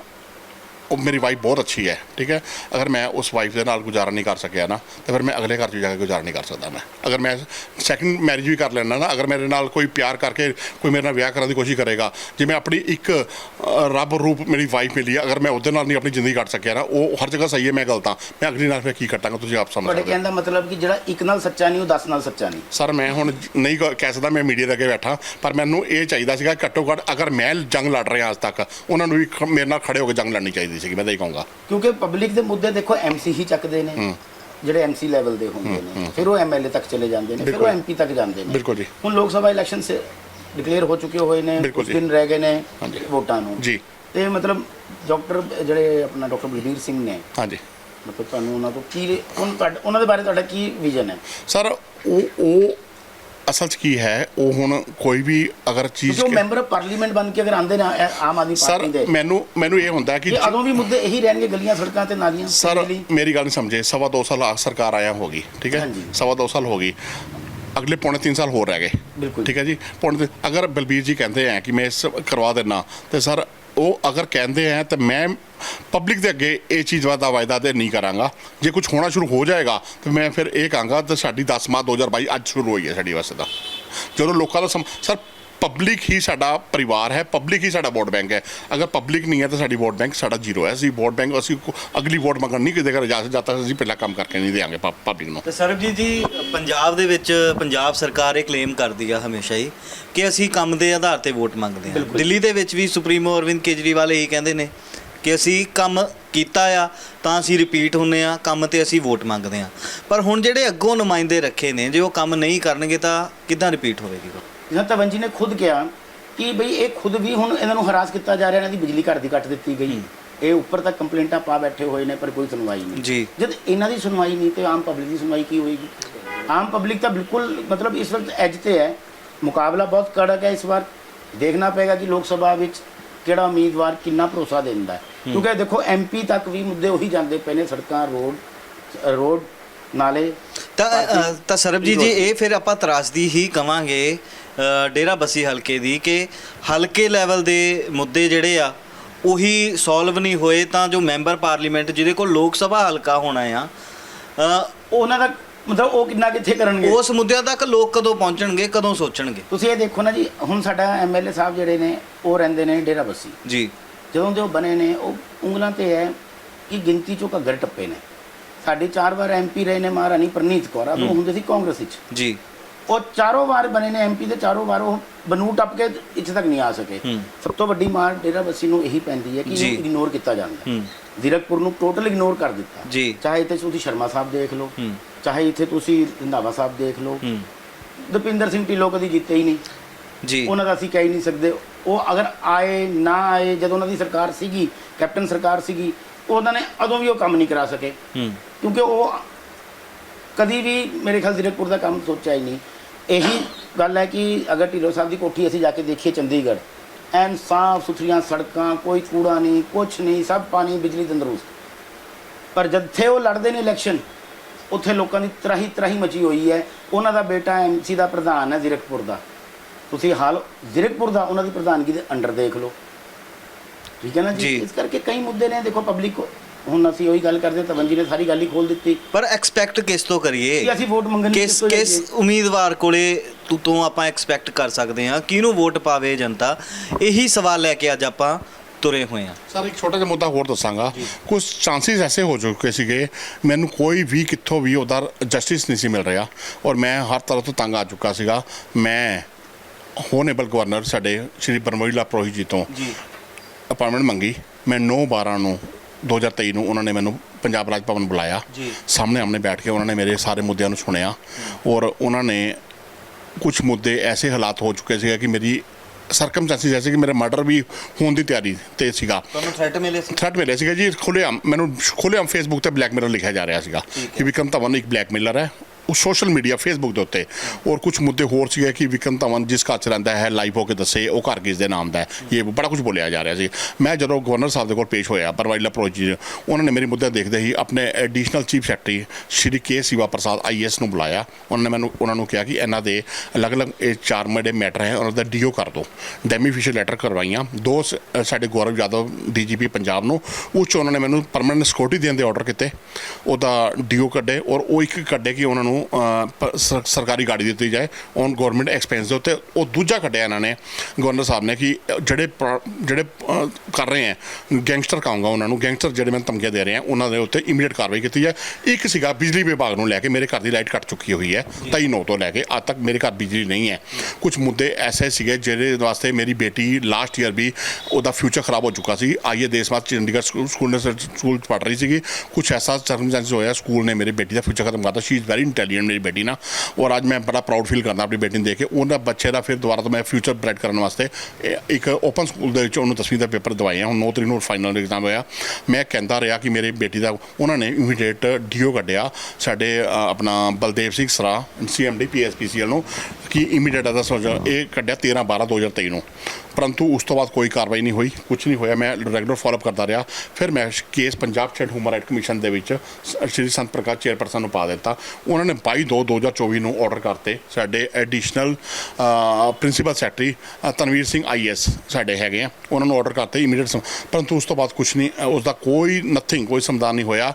ਉਹ ਮੇਰੀ ਵਾਈਫ ਬਹੁਤ ਅੱਛੀ ਹੈ ਠੀਕ ਹੈ? ਅਗਰ ਮੈਂ ਉਸ ਵਾਈਫ ਦੇ ਨਾਲ ਗੁਜ਼ਾਰਾ ਨਹੀਂ ਕਰ ਸਕਿਆ ਨਾ ਤਾਂ ਫਿਰ ਮੈਂ ਅਗਲੇ ਘਰ 'ਚ ਜਾ ਕੇ ਗੁਜ਼ਾਰਾ ਨਹੀਂ ਕਰ ਸਕਦਾ ਮੈਂ। ਅਗਰ ਮੈਂ ਸੈਕੰਡ ਮੈਰਿਜ ਵੀ ਕਰ ਲੈਣਾ ਨਾ ਅਗਰ ਮੇਰੇ ਨਾਲ ਕੋਈ ਪਿਆਰ ਕਰਕੇ ਕੋਈ ਮੇਰੇ ਨਾਲ ਵਿਆਹ ਕਰਨ ਦੀ ਕੋਸ਼ਿਸ਼ ਕਰੇਗਾ ਜੇ ਮੈਂ ਆਪਣੀ ਇੱਕ ਰੱਬ ਰੂਪ ਮੇਰੀ ਵਾਈਫ ਮਿਲੀ ਹੈ ਅਗਰ ਮੈਂ ਉਹਦੇ ਨਾਲ ਨਹੀਂ ਆਪਣੀ ਜ਼ਿੰਦਗੀ ਕੱਟ ਸਕਿਆ ਨਾ ਉਹ ਹਰ ਜਗ੍ਹਾ ਸਹੀ ਹੈ ਮੈਂ ਗਲਤ ਹਾਂ। ਮੈਂ ਅਗਲੀ ਨਾਲ ਫਿਰ ਕੀ ਕੱਟਾਂਗਾ ਤੁਸੀਂ ਆਪ ਸਮਝ ਸਕਦੇ ਹੋ। ਕਹਿਣ ਦਾ ਮਤਲਬ ਕਿ ਜਿਹੜਾ ਇੱਕ ਨਾਲ ਸੱਚਾ ਨਹੀਂ ਉਹ 10 ਨਾਲ ਸੱਚਾ ਨਹੀਂ। ਸਰ ਮੈਂ ਹੁਣ ਨਹੀਂ ਕਹਿ ਸਕਦਾ ਮੈਂ ਮੀਡੀਆ ਦੇ ਅੱਗੇ ਬੈਠਾ ਪਰ ਮੈਨੂੰ ਇਹ ਚਾਹੀਦਾ ਸੀਗਾ ਘੱਟੋ ਘੱਟ ਅਗਰ ਮੈਂ ਜੰਗ ਲੜ ਰਿਹਾ ਅੱਜ ਤੱਕ ਉਹਨਾਂ ਨੂੰ ਵੀ ਮੇਰੇ ਨਾਲ ਖੜੇ ਹੋ ਕੇ ਜੰਗ ਲੜਨੀ ਚਾਹੀਦੀ ਸੀਗੀ ਮੈਂ ਤਾਂ ਇਹ ਕਹੂੰਗਾ। ਕਿਉਂਕਿ ਪਬਲਿਕ ਦੇ ਮੁੱਦੇ ਦੇਖੋ ਐਮਸੀ ਹੀ ਚੱਕਦੇ ਨੇ। ਜਿਹੜੇ ਐਮਸੀ ਲੈਵਲ ਦੇ ਹੁੰਦੇ ਨੇ। ਫਿਰ ਉਹ ਐਮਐਲਏ ਤੱਕ ਚਲੇ ਜਾਂਦੇ ਨੇ। ਫਿਰ ਉਹ। ਐਮਪੀ ਤੱਕ ਜਾਂਦੇ ਨੇ। ਬਿਲਕੁਲ ਜੀ। ਹੁਣ ਲੋਕ ਸਭਾ ਇਲੈਕਸ਼ਨ ਸੇ ਡਿਕਲੇਅਰ ਹੋ ਚੁੱਕੇ ਹੋਏ ਨੇ। ਕੁਝ। ਦਿਨ ਰਹਿ ਗਏ ਨੇ। ਵੋਟਾਂ ਨੂੰ। ਜੀ। ਤੇ ਮਤਲਬ ਡਾਕਟਰ ਜਿਹੜੇ ਆਪਣਾ ਡਾਕਟਰ ਬਲਬੀਰ ਸਿੰਘ ਨੇ। ਹਾਂਜੀ। ਮਤਲਬ ਤੁਹਾਨੂੰ ਉਹਨਾਂ ਤੋਂ ਕੀ ਉਹਨਾਂ ਦੇ ਬਾਰੇ ਤੁਹਾਡਾ ਕੀ ਵਿਜ਼ਨ ਹੈ? ਸਰ ਉਹ ਉਹ ਅਸਲ 'ਚ ਕੀ ਹੈ ਉਹ ਹੁਣ ਕੋਈ ਵੀ ਅਗਰ ਚੀਜ਼ ਕਿ- ਮੈਂਬਰ ਪਾਰਲੀਮੈਂਟ ਬਣ ਕੇ ਅਗਰ ਆਂਦੇ ਨਾ ਇਹ ਆਮ ਆਦਮੀ ਸਰ ਪਾਰਟੀ ਦੇ ਮੈਨੂੰ ਮੈਨੂੰ ਇਹ ਹੁੰਦਾ ਕਿ ਅਦੋਂ ਵੀ ਮੁੱਦੇ ਇਹੀ ਰਹਿਣਗੇ ਗਲੀਆਂ ਸੜਕਾਂ ਤੇ ਨਾਲੀਆਂ ਸਰ ਬਿਜਲੀ। ਮੇਰੀ ਗੱਲ ਨਹੀਂ ਸਮਝੇ ਸਵਾ ਦੋ ਸਾਲ ਆ ਸਰਕਾਰ ਆਇਆ ਹੋ ਗਈ ਠੀਕ ਹੈ ਹਾਂਜੀ। ਸਵਾ ਦੋ ਸਾਲ ਹੋ ਗਈ ਅਗਲੇ ਪੌਣੇ 3 ਸਾਲ ਹੋਰ ਰਹਿ ਗਏ ਬਿਲਕੁਲ। ਠੀਕ ਹੈ ਜੀ ਪੌਣੇ ਤਿੰਨ- ਅਗਰ ਬਲਬੀਰ ਜੀ ਕਹਿੰਦੇ ਆ ਕਿ ਮੈਂ ਇਸ ਕਰਵਾ ਦੇਣਾ ਤੇ ਸਰ ਉਹ ਅਗਰ ਕਹਿੰਦੇ ਆ, ਤਾਂ ਮੈਂ ਪਬਲਿਕ ਦੇ ਅੱਗੇ ਇਹ ਚੀਜ਼ ਦਾ ਵਾਅਦਾ ਤੇ ਨਹੀਂ ਕਰਾਂਗਾ। ਜੇ ਕੁਝ ਹੋਣਾ ਸ਼ੁਰੂ ਹੋ ਜਾਏਗਾ, ਤਾਂ ਮੈਂ ਫਿਰ ਇਹ ਕਹਾਂਗਾ, ਤਾਂ ਸਾਡੀ 10 ਮਾਹ 2022 ਅੱਜ ਸ਼ੁਰੂ ਹੋਈ ਹੈ ਸਾਡੀ ਵਾਸਤੇ ਤਾਂ ਜਦੋਂ ਲੋਕਾਂ ਦਾ ਸਮ- ਸਰ ਪਬਲਿਕ ਹੀ ਸਾਡਾ ਪਰਿਵਾਰ ਹੈ ਪਬਲਿਕ ਹੀ ਸਾਡਾ ਵੋਟ ਬੈਂਕ ਹੈ। ਅਗਰ ਪਬਲਿਕ ਨਹੀਂ ਹੈ ਤਾਂ ਸਾਡੀ ਵੋਟ ਬੈਂਕ ਸਾਡਾ ਜ਼ੀਰੋ ਹੈ। ਅਸੀਂ ਵੋਟ ਬੈਂਕ ਅਸੀਂ ਕੋ- ਅਗਲੀ ਵੋਟ ਮੰਗਣ ਨਹੀਂ ਕਿਤੇ ਕਰ ਜਾ ਜਦ ਤੱਕ ਅਸੀਂ ਪਹਿਲਾਂ ਕੰਮ ਕਰਕੇ ਨਹੀਂ ਦੇਵਾਂਗੇ ਪਬਲਿਕ ਨੂੰ। ਤੇ ਸਰਬਜੀਤ ਜੀ ਪੰਜਾਬ ਦੇ ਵਿੱਚ ਪੰਜਾਬ ਸਰਕਾਰ ਇਹ ਕਲੇਮ ਕਰਦੀ ਆ ਹਮੇਸ਼ਾ ਹੀ ਕਿ ਅਸੀਂ ਕੰਮ ਦੇ ਆਧਾਰ ਤੇ ਵੋਟ ਮੰਗਦੇ ਹਾਂ। ਦਿੱਲੀ ਦੇ ਵਿੱਚ ਵੀ ਸੁਪਰੀਮੋ ਅਰਵਿੰਦ ਕੇਜਰੀਵਾਲ ਇਹੀ ਕਹਿੰਦੇ ਨੇ ਕਿ ਅਸੀਂ ਕੰਮ ਕੀਤਾ ਆ ਤਾਂ ਅਸੀਂ ਰਿਪੀਟ ਹੁੰਨੇ ਆ ਕੰਮ ਤੇ ਅਸੀਂ ਵੋਟ ਮੰਗਦੇ ਆ ਪਰ ਹੁਣ ਜਿਹੜੇ ਅੱਗੋਂ ਨੁਮਾਇੰਦੇ ਰੱਖੇ ਨੇ ਜੇ ਉਹ ਕੰਮ ਨਹੀਂ ਕਰਨਗੇ ਤਾਂ ਕਿੱਦਾਂ ਰਿਪੀਟ ਹੋਵੇਗੀ? ਜਿਵੇਂ ਤਵਨ ਜੀ ਨੇ ਖੁਦ ਕਿਹਾ ਕਿ ਬਈ ਇਹ ਖੁਦ ਵੀ ਹੁਣ ਇਹਨਾਂ ਨੂੰ ਹਰਾਸ ਕੀਤਾ ਜਾ ਰਿਹਾ ਇਹਨਾਂ ਦੀ ਬਿਜਲੀ ਘਰ ਦੀ ਕੱਟ ਦਿੱਤੀ ਗਈ। ਇਹ ਉੱਪਰ ਤੱਕ ਕੰਪਲੇਂਟਾਂ ਪਾ ਬੈਠੇ ਹੋਏ ਨੇ ਪਰ ਕੋਈ ਸੁਣਵਾਈ ਨਹੀਂ। ਜੀ। ਜਦ ਇਹਨਾਂ ਦੀ ਸੁਣਵਾਈ ਨਹੀਂ ਤੇ ਆਮ ਪਬਲਿਕ ਦੀ ਸੁਣਵਾਈ ਕੀ ਹੋਏਗੀ? ਆਮ ਪਬਲਿਕ ਤਾਂ ਬਿਲਕੁਲ ਮਤਲਬ ਇਸ ਵਕਤ ਐਜ ਤੇ ਹੈ। ਮੁਕਾਬਲਾ ਬਹੁਤ ਕੜਕ ਹੈ ਇਸ ਵਾਰ। ਦੇਖਣਾ ਪਏਗਾ ਕਿ ਲੋਕ ਸਭਾ ਵਿੱਚ ਕਿਹੜਾ ਉਮੀਦਵਾਰ ਕਿੰਨਾ ਭਰੋਸਾ ਦਿੰਦਾ ਹੈ। ਕਿਉਂਕਿ ਦੇਖੋ ਐਮਪੀ ਤੱਕ ਵੀ ਮੁੱਦੇ ਉਹੀ ਜਾਂਦੇ ਪਏ ਨੇ ਸੜਕਾਂ ਰੋਡ ਰੋਡ ਨਾਲੇ ਤਾਂ ਤਾਂ ਸਰਬਜੀਤ ਜੀ ਇਹ ਫਿਰ ਆਪਾਂ ਤਰਾਸਦੀ ਹੀ ਕਵਾਂਗੇ ਡੇਰਾ ਬੱਸੀ ਹਲਕੇ ਦੀ ਕਿ ਹਲਕੇ ਲੈਵਲ ਦੇ ਮੁੱਦੇ ਜਿਹੜੇ ਆ ਉਹੀ ਸੋਲਵ ਨਹੀਂ ਹੋਏ ਤਾਂ ਜੋ ਮੈਂਬਰ ਪਾਰਲੀਮੈਂਟ ਜਿਹਦੇ ਕੋਲ ਲੋਕ ਸਭਾ ਹਲਕਾ ਹੋਣਾ ਆ ਉਹਨਾਂ ਦਾ ਮਤਲਬ ਉਹ ਕਿੰਨਾ ਕਿੱਥੇ ਕਰਨਗੇ? ਉਸ ਮੁੱਦਿਆਂ ਤੱਕ ਲੋਕ ਕਦੋਂ ਪਹੁੰਚਣਗੇ ਕਦੋਂ ਸੋਚਣਗੇ? ਤੁਸੀਂ ਇਹ ਦੇਖੋ ਨਾ ਜੀ ਹੁਣ ਸਾਡਾ ਐਮਐਲਏ ਸਾਹਿਬ ਜਿਹੜੇ ਨੇ ਉਹ ਰਹਿੰਦੇ ਨੇ ਡੇਰਾ ਬੱਸੀ। ਜੀ। ਜਦੋਂ ਦੇ ਉਹ ਬਣੇ ਨੇ ਉਹ ਉਂਗਲਾਂ ਤੇ ਹੈ ਕਿ ਗਿਣਤੀ ਚੋਂ ਘੱਗਰ ਟੱਪੇ ਨੇ। ਸਾਡੇ ਚਾਰ ਵਾਰ ਐਮਪੀ ਰਹੇ ਨੇ ਮਹਾਰਾਣੀ ਪ੍ਰਨੀਤ ਕੌਰ ਉਹ ਹੁੰਦੇ ਸੀ ਕਾਂਗਰਸ ਵਿੱਚ। ਜੀ। ਉਹ ਚਾਰੋਂ ਵਾਰ ਬਣੇ ਨੇ ਐਮਪੀ ਤੇ ਚਾਰੋਂ ਵਾਰ ਉਹ ਬਨੂ ਟੱਪ ਕੇ ਇੱਥੇ ਤੱਕ ਨਹੀਂ ਆ ਸਕੇ। ਸਭ ਤੋਂ ਵੱਡੀ ਮਾਰ ਡੇਰਾ ਬੱਸੀ ਨੂੰ ਇਹੀ ਪੈਂਦੀ ਹੈ ਕਿ। ਇਹਨੂੰ ਇਗਨੋਰ ਕੀਤਾ ਜਾਂਦਾ ਜ਼ੀਰਕਪੁਰ ਨੂੰ ਟੋਟਲ ਇਗਨੋਰ ਕਰ ਦਿੱਤਾ ਚਾਹੇ ਇੱਥੇ ਤੁਸੀਂ ਸ਼ਰਮਾ ਸਾਹਿਬ ਦੇਖ ਲਓ ਚਾਹੇ ਇੱਥੇ ਤੁਸੀਂ ਰੰਧਾਵਾ ਸਾਹਿਬ ਦੇਖ ਲਓ ਦਪਿੰਦਰ ਸਿੰਘ ਢਿੱਲੋਂ ਕਦੀ ਜਿੱਤੇ ਹੀ ਨਹੀਂ। ਜੀ। ਉਹਨਾਂ ਦਾ ਅਸੀਂ ਕਹਿ ਨਹੀਂ ਸਕਦੇ। ਉਹ ਅਗਰ ਆਏ ਨਾ ਆਏ ਜਦੋਂ ਉਹਨਾਂ ਦੀ ਸਰਕਾਰ ਸੀਗੀ ਕੈਪਟਨ ਸਰਕਾਰ ਸੀਗੀ ਉਹਨਾਂ ਨੇ ਉਦੋਂ ਵੀ ਉਹ ਕੰਮ ਨਹੀਂ ਕਰਾ ਸਕੇ। ਕਿਉਂਕਿ ਉਹ ਕਦੀ ਵੀ ਮੇਰੇ ਖਿਆਲ ਜ਼ੀਰਕਪੁਰ ਦਾ ਕੰਮ ਸੋਚਿਆ ਹੀ ਨਹੀਂ। ਇਹੀ ਗੱਲ ਹੈ ਕਿ ਅਗਰ ਢਿੱਲੋਂ ਸਾਹਿਬ ਦੀ ਕੋਠੀ ਅਸੀਂ ਜਾ ਕੇ ਦੇਖੀਏ ਚੰਡੀਗੜ੍ਹ ਐਨ ਸਾਫ਼ ਸੁਥਰੀਆਂ ਸੜਕਾਂ ਕੋਈ ਕੂੜਾ ਨਹੀਂ ਕੁਛ ਨਹੀਂ ਸਭ ਪਾਣੀ ਬਿਜਲੀ ਤੰਦਰੁਸਤ ਪਰ ਜਿੱਥੇ ਉਹ ਲੜਦੇ ਨੇ ਇਲੈਕਸ਼ਨ ਉੱਥੇ ਲੋਕਾਂ ਦੀ ਤਰਾਹੀ ਤਰਾਹੀ ਮਚੀ ਹੋਈ ਹੈ। ਉਹਨਾਂ ਦਾ ਬੇਟਾ ਐਮਸੀ ਦਾ ਪ੍ਰਧਾਨ ਹੈ ਜ਼ੀਰਕਪੁਰ ਦਾ। ਤੁਸੀਂ ਹਾਲ ਜ਼ੀਰਕਪੁਰ ਦਾ ਉਹਨਾਂ ਦੀ ਪ੍ਰਧਾਨਗੀ ਦੇ ਅੰਡਰ ਦੇਖ ਲਓ। ਠੀਕ ਹੈ ਨਾ ਜੀ। ਇਸ ਕਰਕੇ ਕਈ ਮੁੱਦੇ ਨੇ ਦੇਖੋ ਪਬਲਿਕ ਹੁਣ ਅਸੀਂ ਉਹੀ ਗੱਲ ਕਰਦੇ ਤਵਨ ਜੀ ਨੇ ਸਾਰੀ ਗੱਲ ਹੀ ਖੋਲ ਦਿੱਤੀ। ਪਰ ਐਕਸਪੈਕਟ ਕਿਸ ਤੋਂ ਕਰੀਏ? ਕਿ ਅਸੀਂ ਵੋਟ ਮੰਗਣ ਕਿਸ ਤੋਂ ਕਿਸ? ਉਮੀਦਵਾਰ ਕੋਲੇ ਤੂੰ ਤੋਂ ਆਪਾਂ ਐਕਸਪੈਕਟ ਕਰ ਸਕਦੇ ਹਾਂ? ਕਿਹਨੂੰ ਵੋਟ ਪਾਵੇ ਜਨਤਾ? ਇਹੀ ਸਵਾਲ ਲੈ ਕੇ ਅੱਜ ਆਪਾਂ ਤੁਰੇ ਹੋਏ ਹਾਂ। ਸਰ ਇੱਕ ਛੋਟਾ ਜਿਹਾ ਮੁੱਦਾ ਹੋਰ ਦੱਸਾਂਗਾ। ਕੁਝ ਚਾਂਸਸ ਐਸੇ ਹੋ ਚੁੱਕੇ ਸੀਗੇ ਮੈਨੂੰ ਕੋਈ ਵੀ ਕਿੱਥੋਂ ਵੀ ਉਹਦਾ ਜਸਟਿਸ ਨਹੀਂ ਸੀ ਮਿਲ ਰਿਹਾ। ਔਰ ਮੈਂ ਹਰ ਤਰ੍ਹਾਂ ਤੋਂ ਤੰਗ ਆ ਚੁੱਕਾ ਸੀਗਾ। ਮੈਂ ਹੋਨੇਬਲ ਗਵਰਨਰ ਸਾਡੇ ਸ਼੍ਰੀ ਬਰਮੋਈਲਾ ਪ੍ਰੋਹੀ ਜੀ ਤੋਂ ਜੀ। ਅਪਾਇੰਟਮੈਂਟ ਮੰਗੀ। ਮੈਂ 9 12 ਨੂੰ 2023 ਨੂੰ ਉਹਨਾਂ ਨੇ ਮੈਨੂੰ ਪੰਜਾਬ ਰਾਜ ਭਵਨ ਬੁਲਾਇਆ। ਜੀ। ਸਾਹਮਣੇ ਆਮਨੇ ਬੈਠ ਕੇ ਉਹਨਾਂ ਨੇ ਮੇਰੇ ਸਾਰੇ ਮੁੱਦਿਆਂ ਨੂੰ ਸੁਣਿਆ। ਔਰ ਉਹਨਾਂ ਨੇ ਕੁਝ ਮੁੱਦੇ ਐਸੇ ਹਾਲਾਤ ਹੋ ਚੁੱਕੇ ਸੀਗੇ ਕਿ ਮੇਰੀ ਸਰਕਮਸਟੈਂਸਿਸ ਐਸੇ ਕਿ ਮੇਰੇ ਮਰਡਰ ਵੀ ਹੋਣ ਦੀ ਤਿਆਰੀ ਤੇ ਸੀਗਾ। ਤੁਹਾਨੂੰ ਥ੍ਰੈਟ ਮਿਲੇ ਸੀ? ਥ੍ਰੈਟ ਮਿਲਿਆ ਸੀਗਾ ਜੀ। ਖੁੱਲ੍ਹੇਆਮ ਮੈਨੂੰ ਖੁੱਲ੍ਹੇਆਮ ਫੇਸਬੁੱਕ ਤੇ ਬਲੈਕਮੇਲਰ ਲਿਖਿਆ ਜਾ ਰਿਹਾ ਸੀਗਾ। ਕਿ ਵਿਕਰਮ ਧਵਨ ਇੱਕ ਬਲੈਕਮੇਲਰ ਹੈ। ਉਹ ਸੋਸ਼ਲ ਮੀਡੀਆ ਫੇਸਬੁੱਕ ਦੇ ਉੱਤੇ। ਔਰ ਕੁਝ ਮੁੱਦੇ ਹੋਰ ਸੀਗੇ ਕਿ ਵਿਕਰਮ ਧਵਨ ਜਿਸ ਘਰ ਚ ਰਹਿੰਦਾ ਹੈ ਲਾਈਵ ਹੋ ਕੇ ਦੱਸੇ, ਉਹ ਘਰ ਕਿਸ ਦੇ ਨਾਮ ਦਾ ਹੈ। ਇਹ ਬੜਾ ਕੁਝ ਬੋਲਿਆ ਜਾ ਰਿਹਾ ਸੀ। ਮੈਂ ਜਦੋਂ ਗਵਰਨਰ ਸਾਹਿਬ ਦੇ ਕੋਲ ਪੇਸ਼ ਹੋਇਆ ਪਰਵਾਈਲਾ ਪ੍ਰੋਜੀ ਉਹਨਾਂ ਨੇ ਮੇਰੀ ਮੁੱਦੇ ਦੇਖਦੇ ਹੀ ਆਪਣੇ additional chief secretary Shri K Siva Prasad IAS ਨੂੰ ਬੁਲਾਇਆ। ਉਹਨਾਂ ਨੇ ਮੈਨੂੰ, ਉਹਨਾਂ ਨੂੰ ਕਿਹਾ ਕਿ ਇਹਨਾਂ ਦੇ ਅਲੱਗ-ਅਲੱਗ ਇਹ ਚਾਰ ਮੜੇ ਮੈਟਰ ਹੈ, ਉਹਨਾਂ ਦਾ ਡੀਓ ਕਰ ਦਿਓ ਡੈਮੀਫਿਸ਼ਲ ਲੈਟਰ ਕਰਵਾਈਆਂ। ਦੋ ਸ- ਸਾਡੇ ਗੌਰਵ ਯਾਦਵ ਡੀਜੀਪੀ ਪੰਜਾਬ ਨੂੰ ਉਹ 'ਚ ਉਹਨਾਂ ਨੇ ਮੈਨੂੰ ਪਰਮਨੈਂਟ ਸਿਕਿਉਰਿਟੀ ਦੇਣ ਦੇ ਆਰਡਰ ਕੀਤੇ। ਉਹਦਾ ਡੀਓ ਕੱਢੇ ਔਰ ਉਹ ਇੱਕ ਕੱਢੇ ਕਿ ਉਹਨਾਂ ਨੂੰ ਸਰ- ਸਰਕਾਰੀ ਗਾੜੀ ਦਿੱਤੀ ਜਾਏ ਔਨ ਗਵਰਨਮੈਂਟ ਐਕਸਪੈਂਸ ਦੇ ਉੱਤੇ ਉਹ ਦੂਜਾ ਕੱਢਿਆ ਇਹਨਾਂ ਨੇ। ਗਵਰਨਰ ਸਾਹਿਬ ਨੇ ਕਿ ਜਿਹੜੇ ਜਿਹੜੇ ਕਰ ਰਹੇ ਹੈ ਗੈਂਗਸਟਰ ਕਹਾਂਗਾ ਉਹਨਾਂ ਨੂੰ ਗੈਂਗਸਟਰ ਜਿਹੜੇ ਮੈਨੂੰ ਧਮਕੀਆਂ ਦੇ ਰਹੇ ਆ ਉਹਨਾਂ ਦੇ ਉੱਤੇ ਇਮੀਡੀਏਟ ਕਾਰਵਾਈ ਕੀਤੀ ਜਾਏ। ਇੱਕ ਸੀਗਾ ਬਿਜਲੀ ਵਿਭਾਗ ਨੂੰ ਲੈ ਕੇ ਮੇਰੇ ਘਰ ਦੀ ਲਾਈਟ ਕੱਟ ਚੁੱਕੀ ਹੋਈ ਹੈ 23 ਨੌ ਤੋਂ ਲੈ ਕੇ ਅੱਜ ਤੱਕ ਮੇਰੇ ਘਰ ਬਿਜਲੀ ਨਹੀਂ ਹੈ। ਕੁਝ ਮੁੱਦੇ ਐਸੇ ਸੀਗੇ ਜਿਹੜੇ ਵਾਸਤੇ ਮੇਰੀ ਬੇਟੀ ਲਾਸਟ ਈਅਰ ਵੀ ਉਹਦਾ ਫਿਊਚਰ ਖਰਾਬ ਹੋ ਚੁੱਕਾ ਸੀ। ਆਈਏ ਦੇਸ਼ ਬਾਅਦ ਚੰਡੀਗੜ੍ਹ ਸਕੂਲ ਸਕੂਲ ਨੇ ਸਕੂਲ ਪੜ੍ਹ ਰਹੀ ਸੀਗੀ। ਕੁਝ ਐਸਾ ਸਰਕਮਸਟੈਂਸ ਹੋਇਆ ਸਕੂਲ ਨੇ ਮੇਰੀ ਬੇਟੀ ਦਾ ਫਿਊਚਰ ਖਤਮ ਕਰਤਾ ਸ਼ੀ ਇਜ਼ ਵੈਰੀ ਇੰਟੈਲੀਜੈਂਟ ਮੇਰੀ ਬੇਟੀ ਨਾ, ਔਰ ਅੱਜ ਮੈਂ ਬੜਾ ਪ੍ਰਾਊਡ ਫੀਲ ਕਰਦਾ ਆਪਣੀ ਬੇਟੀ ਨੂੰ ਦੇਖ ਕੇ। ਉਹਨਾਂ ਬੱਚੇ ਦਾ ਫਿਰ ਦੁਬਾਰਾ ਤੋਂ ਮੈਂ ਫਿਊਚਰ ਬ੍ਰਾਈਟ ਕਰਨ ਵਾਸਤੇ ਇੱਕ ਓਪਨ ਸਕੂਲ ਦੇ ਵਿੱਚ ਉਹਨੂੰ 10ਵੀਂ ਦਾ ਪੇਪਰ ਦਵਾਇਆ। ਹੁਣ 9 ਤਰੀਕ ਨੂੰ ਫਾਈਨਲ ਐਗਜ਼ਾਮ ਹੋਇਆ। ਮੈਂ ਕਹਿੰਦਾ ਰਿਹਾ ਕਿ ਮੇਰੀ ਬੇਟੀ ਦਾ, ਉਹਨਾਂ ਨੇ ਇਮੀਡੀਏਟ ਡੀਓ ਕੱਢਿਆ ਸਾਡੇ ਆਪਣਾ ਬਲਦੇਵ ਸਿੰਘ ਸਰਾ ਸੀਐਮਡੀ ਪੀਐਸਪੀਸੀਐਲ ਨੂੰ, ਕਿ ਇਮੀਡੀਏਟ ਦਾ ਸੋਚੋ ਇਹ ਕੱਢਿਆ 13 12 2023 ਨੂੰ। ਪਰੰਤੂ ਉਸ ਤੋਂ ਬਾਅਦ ਕੋਈ ਕਾਰਵਾਈ ਨਹੀਂ ਹੋਈ ਕੁਝ ਨਹੀਂ ਹੋਇਆ। ਮੈਂ ਰੈਗੂਲਰ ਫਾਲੋਅਪ ਕਰਦਾ ਰਿਹਾ। ਫਿਰ ਮੈਂ case Punjab state human right commission ਦੇ ਵਿੱਚ ਸ- ਸ਼੍ਰੀ ਸੰਤ ਪ੍ਰਕਾਸ਼ ਚੇਅਰਪਰਸਨ ਨੂੰ ਪਾ ਦਿੱਤਾ। ਉਹਨਾਂ ਨੇ 22 2 2024 ਨੂੰ ਆਰਡਰ ਕਰਤੇ। ਸਾਡੇ additional principal secretary Tanvir Singh IAS ਸਾਡੇ ਹੈਗੇ ਆ। ਉਹਨਾਂ ਨੂੰ ਆਰਡਰ ਕਰਤੇ ਇਮੀਡੀਏਟ ਪਰੰਤੂ ਉਸ ਤੋਂ ਬਾਅਦ ਕੁਝ ਨਹੀਂ ਅ, ਉਸ ਦਾ ਕੋਈ ਨਥਿੰਗ ਕੋਈ ਸਮਾਧਾਨ ਨਹੀਂ ਹੋਇਆ।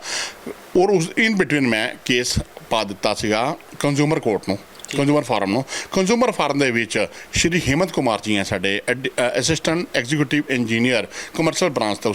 ਔਰ ਉਸ ਇਨ ਬਿਟਵੀਨ ਮੈਂ ਕੇਸ ਪਾ ਦਿੱਤਾ ਸੀਗਾ ਕੰਜ਼ਿਊਮਰ ਕੋਰਟ ਨੂੰ। ਕੰਜ਼ੂਮਰ ਫਾਰਮ ਨੂੰ। ਕੰਜੂਮਰ ਫਾਰਮ ਦੇ ਵਿੱਚ ਸ਼੍ਰੀ ਹੇਮੰਤ ਕੁਮਾਰ ਜੀ ਹੈ ਸਾਡੇ assistant executive engineer commercial branch ਤੋਂ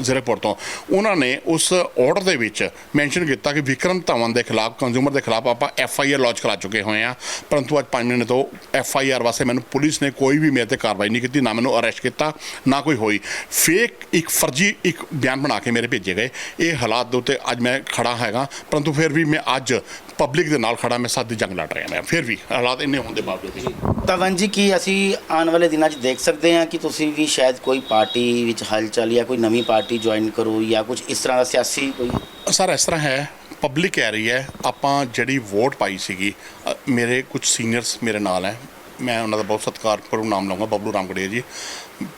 ਜ਼ੀਰੋਪੁਰ ਤੋਂ। ਉਹਨਾਂ ਨੇ ਉਸ ਆਰਡਰ ਦੇ ਵਿੱਚ ਮੈਂਸ਼ਨ ਕੀਤਾ ਕਿ ਵਿਕਰਮ ਧਵਨ ਦੇ ਖਿਲਾਫ ਕੰਜ਼ੂਮਰ ਦੇ ਖਿਲਾਫ ਆਪਾਂ ਐਫ ਆਈ ਆਰ ਲੌਂਚ ਕਰਾ ਚੁੱਕੇ ਹੋਏ ਆ ਪਰੰਤੂ ਅੱਜ 5 ਮਹੀਨੇ ਤੋਂ ਐਫ ਆਈ ਆਰ ਵਾਸਤੇ ਮੈਨੂੰ ਪੁਲਿਸ ਨੇ ਕੋਈ ਵੀ ਮੇਰੇ ਤੇ ਕਾਰਵਾਈ ਨਹੀਂ ਕੀਤੀ, ਨਾ ਮੈਨੂੰ ਅਰੈਸਟ ਕੀਤਾ, ਨਾ ਕੋਈ ਹੋਈ। ਫੇਕ ਇੱਕ ਫਰਜ਼ੀ ਇੱਕ ਬਿਆਨ ਬਣਾ ਕੇ ਮੇਰੇ ਭੇਜੇ ਗਏ। ਇਹ ਹਾਲਾਤ ਦੇ ਉੱਤੇ ਅੱਜ ਮੈਂ ਖੜਾ ਹੈਗਾ। ਪਰੰਤੂ ਫਿਰ ਵੀ ਮੈਂ ਅੱਜ ਪਬਲਿਕ ਦੇ ਨਾਲ ਖੜਾ ਮੈਂ ਸਾਦੀ ਜੰਗ ਲੜ ਰਿਹਾ ਮੈਂ। ਫਿਰ ਵੀ ਹਾਲਾਤ ਇੰਨੇ ਹੋਣ ਦੇ ਬਾਵਜੂਦ। ਵੀ ਤਵਨ ਜੀ ਕੀ ਅਸੀਂ ਆਉਣ ਵਾਲੇ ਦਿਨਾਂ 'ਚ ਦੇਖ ਸਕਦੇ ਹਾਂ ਕਿ ਤੁਸੀਂ ਵੀ ਸ਼ਾਇਦ ਕੋਈ ਪਾਰਟੀ ਵਿੱਚ ਹਲਚਲ ਜਾਂ ਕੋਈ ਨਵੀਂ ਪਾਰਟੀ ਜੁਆਇਨ ਕਰੋ ਜਾਂ ਕੁਝ ਇਸ ਤਰ੍ਹਾਂ ਦਾ ਸਿਆਸੀ ਕੋਈ? ਸਰ ਇਸ ਤਰ੍ਹਾਂ ਹੈ ਪਬਲਿਕ ਕਹਿ ਰਹੀ ਹੈ ਆਪਾਂ ਜਿਹੜੀ ਵੋਟ ਪਾਈ ਸੀਗੀ ਮੇਰੇ ਕੁਝ ਸੀਨੀਅਰਸ ਮੇਰੇ ਨਾਲ ਹੈ। ਮੈਂ ਉਹਨਾਂ ਦਾ ਬਹੁਤ ਸਤਿਕਾਰਪੂਰਵਕ ਨਾਮ ਲਵਾਂਗਾ ਬਬਲੂ ਰਾਮਗੜੀਆ ਜੀ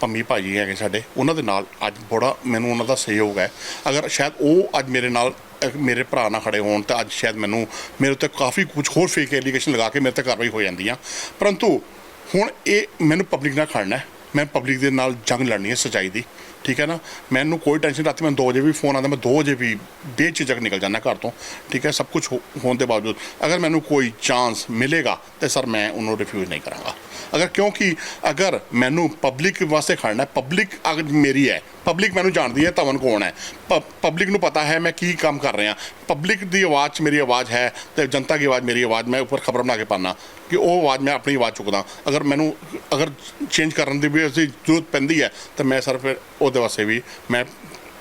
ਪੰਮੀ ਭਾਜੀ ਹੈਗੇ ਸਾਡੇ ਉਹਨਾਂ ਦੇ ਨਾਲ ਅੱਜ ਬੜਾ ਮੈਨੂੰ ਉਹਨਾਂ ਦਾ ਸਹਿਯੋਗ ਹੈ। ਅਗਰ ਸ਼ਾਇਦ ਉਹ ਅੱਜ ਮੇਰੇ ਨਾਲ ਮੇਰੇ ਭਰਾ ਨਾਲ ਖੜੇ ਹੋਣ ਤਾਂ ਅੱਜ ਸ਼ਾਇਦ ਮੈਨੂੰ, ਮੇਰੇ ਉੱਤੇ ਕਾਫੀ ਕੁਝ ਹੋਰ ਫੇਕ ਐਲੀਗੇਸ਼ਨ ਲਗਾ ਕੇ ਮੇਰੇ ਤੇ ਕਾਰਵਾਈ ਹੋ ਜਾਂਦੀ ਆ। ਪਰੰਤੂ ਹੁਣ ਇਹ ਮੈਨੂੰ ਪਬਲਿਕ ਨਾਲ ਖੜਨਾ ਹੈ। ਮੈਂ ਪਬਲਿਕ ਦੇ ਨਾਲ ਜੰਗ ਲੜਨੀ ਹੈ ਸੱਚਾਈ ਦੀ, ਠੀਕ ਹੈ ਨਾ? ਮੈਨੂੰ ਕੋਈ ਟੈਨਸ਼ਨ ਰਾਤੀ ਮੈਂ 2 ਵਜੇ ਵੀ ਫੋਨ ਆਉਂਦਾ, ਮੈਂ 2 ਵਜੇ ਵੀ ਬੇਝਿਜਕ ਨਿਕਲ ਜਾਂਦਾ ਘਰ ਤੋਂ, ਠੀਕ ਹੈ? ਸਭ ਕੁਝ ਹੋਣ ਦੇ ਬਾਵਜੂਦ ਅਗਰ ਮੈਨੂੰ ਕੋਈ ਚਾਂਸ ਮਿਲੇਗਾ, ਤੇ ਸਰ ਮੈਂ ਉਹਨੂੰ ਰਿਫਿਊਜ਼ ਨਹੀਂ ਕਰਾਂਗਾ। ਅਗਰ ਕਿਉਂਕਿ ਅਗਰ ਮੈਨੂੰ ਪਬਲਿਕ ਵਾਸਤੇ ਖੜਨਾ ਹੈ ਪਬਲਿਕ ਅਗਰ ਮੇਰੀ ਹੈ ਪਬਲਿਕ ਮੈਨੂੰ ਜਾਣਦੀ ਹੈ ਧਵਨ ਕੌਣ ਹੈ। ਪਬਲਿਕ ਨੂੰ ਪਤਾ ਹੈ ਮੈਂ ਕੀ ਕੰਮ ਕਰ ਰਿਹਾ। ਪਬਲਿਕ ਦੀ ਆਵਾਜ਼ 'ਚ ਮੇਰੀ ਆਵਾਜ਼ ਹੈ ਤੇ ਜਨਤਾ ਦੀ ਆਵਾਜ਼ ਮੇਰੀ ਆਵਾਜ਼, ਮੈਂ ਉੱਪਰ ਖਬਰ ਬਣਾ ਕੇ ਪਾਣਾ ਕਿ ਉਹ ਆਵਾਜ਼ ਮੈਂ ਆਪਣੀ ਆਵਾਜ਼ ਚੁੱਕਦਾ। ਅਗਰ ਮੈਨੂੰ ਅਗਰ ਚੇਂਜ ਕਰਨ ਦੀ ਵੀ ਅਸੀਂ ਜ਼ਰੂਰਤ ਪੈਂਦੀ ਹੈ, ਤਾਂ ਮੈਂ ਸਰ ਫਿਰ ਉਹਦੇ ਵਾਸਤੇ ਵੀ ਮੈਂ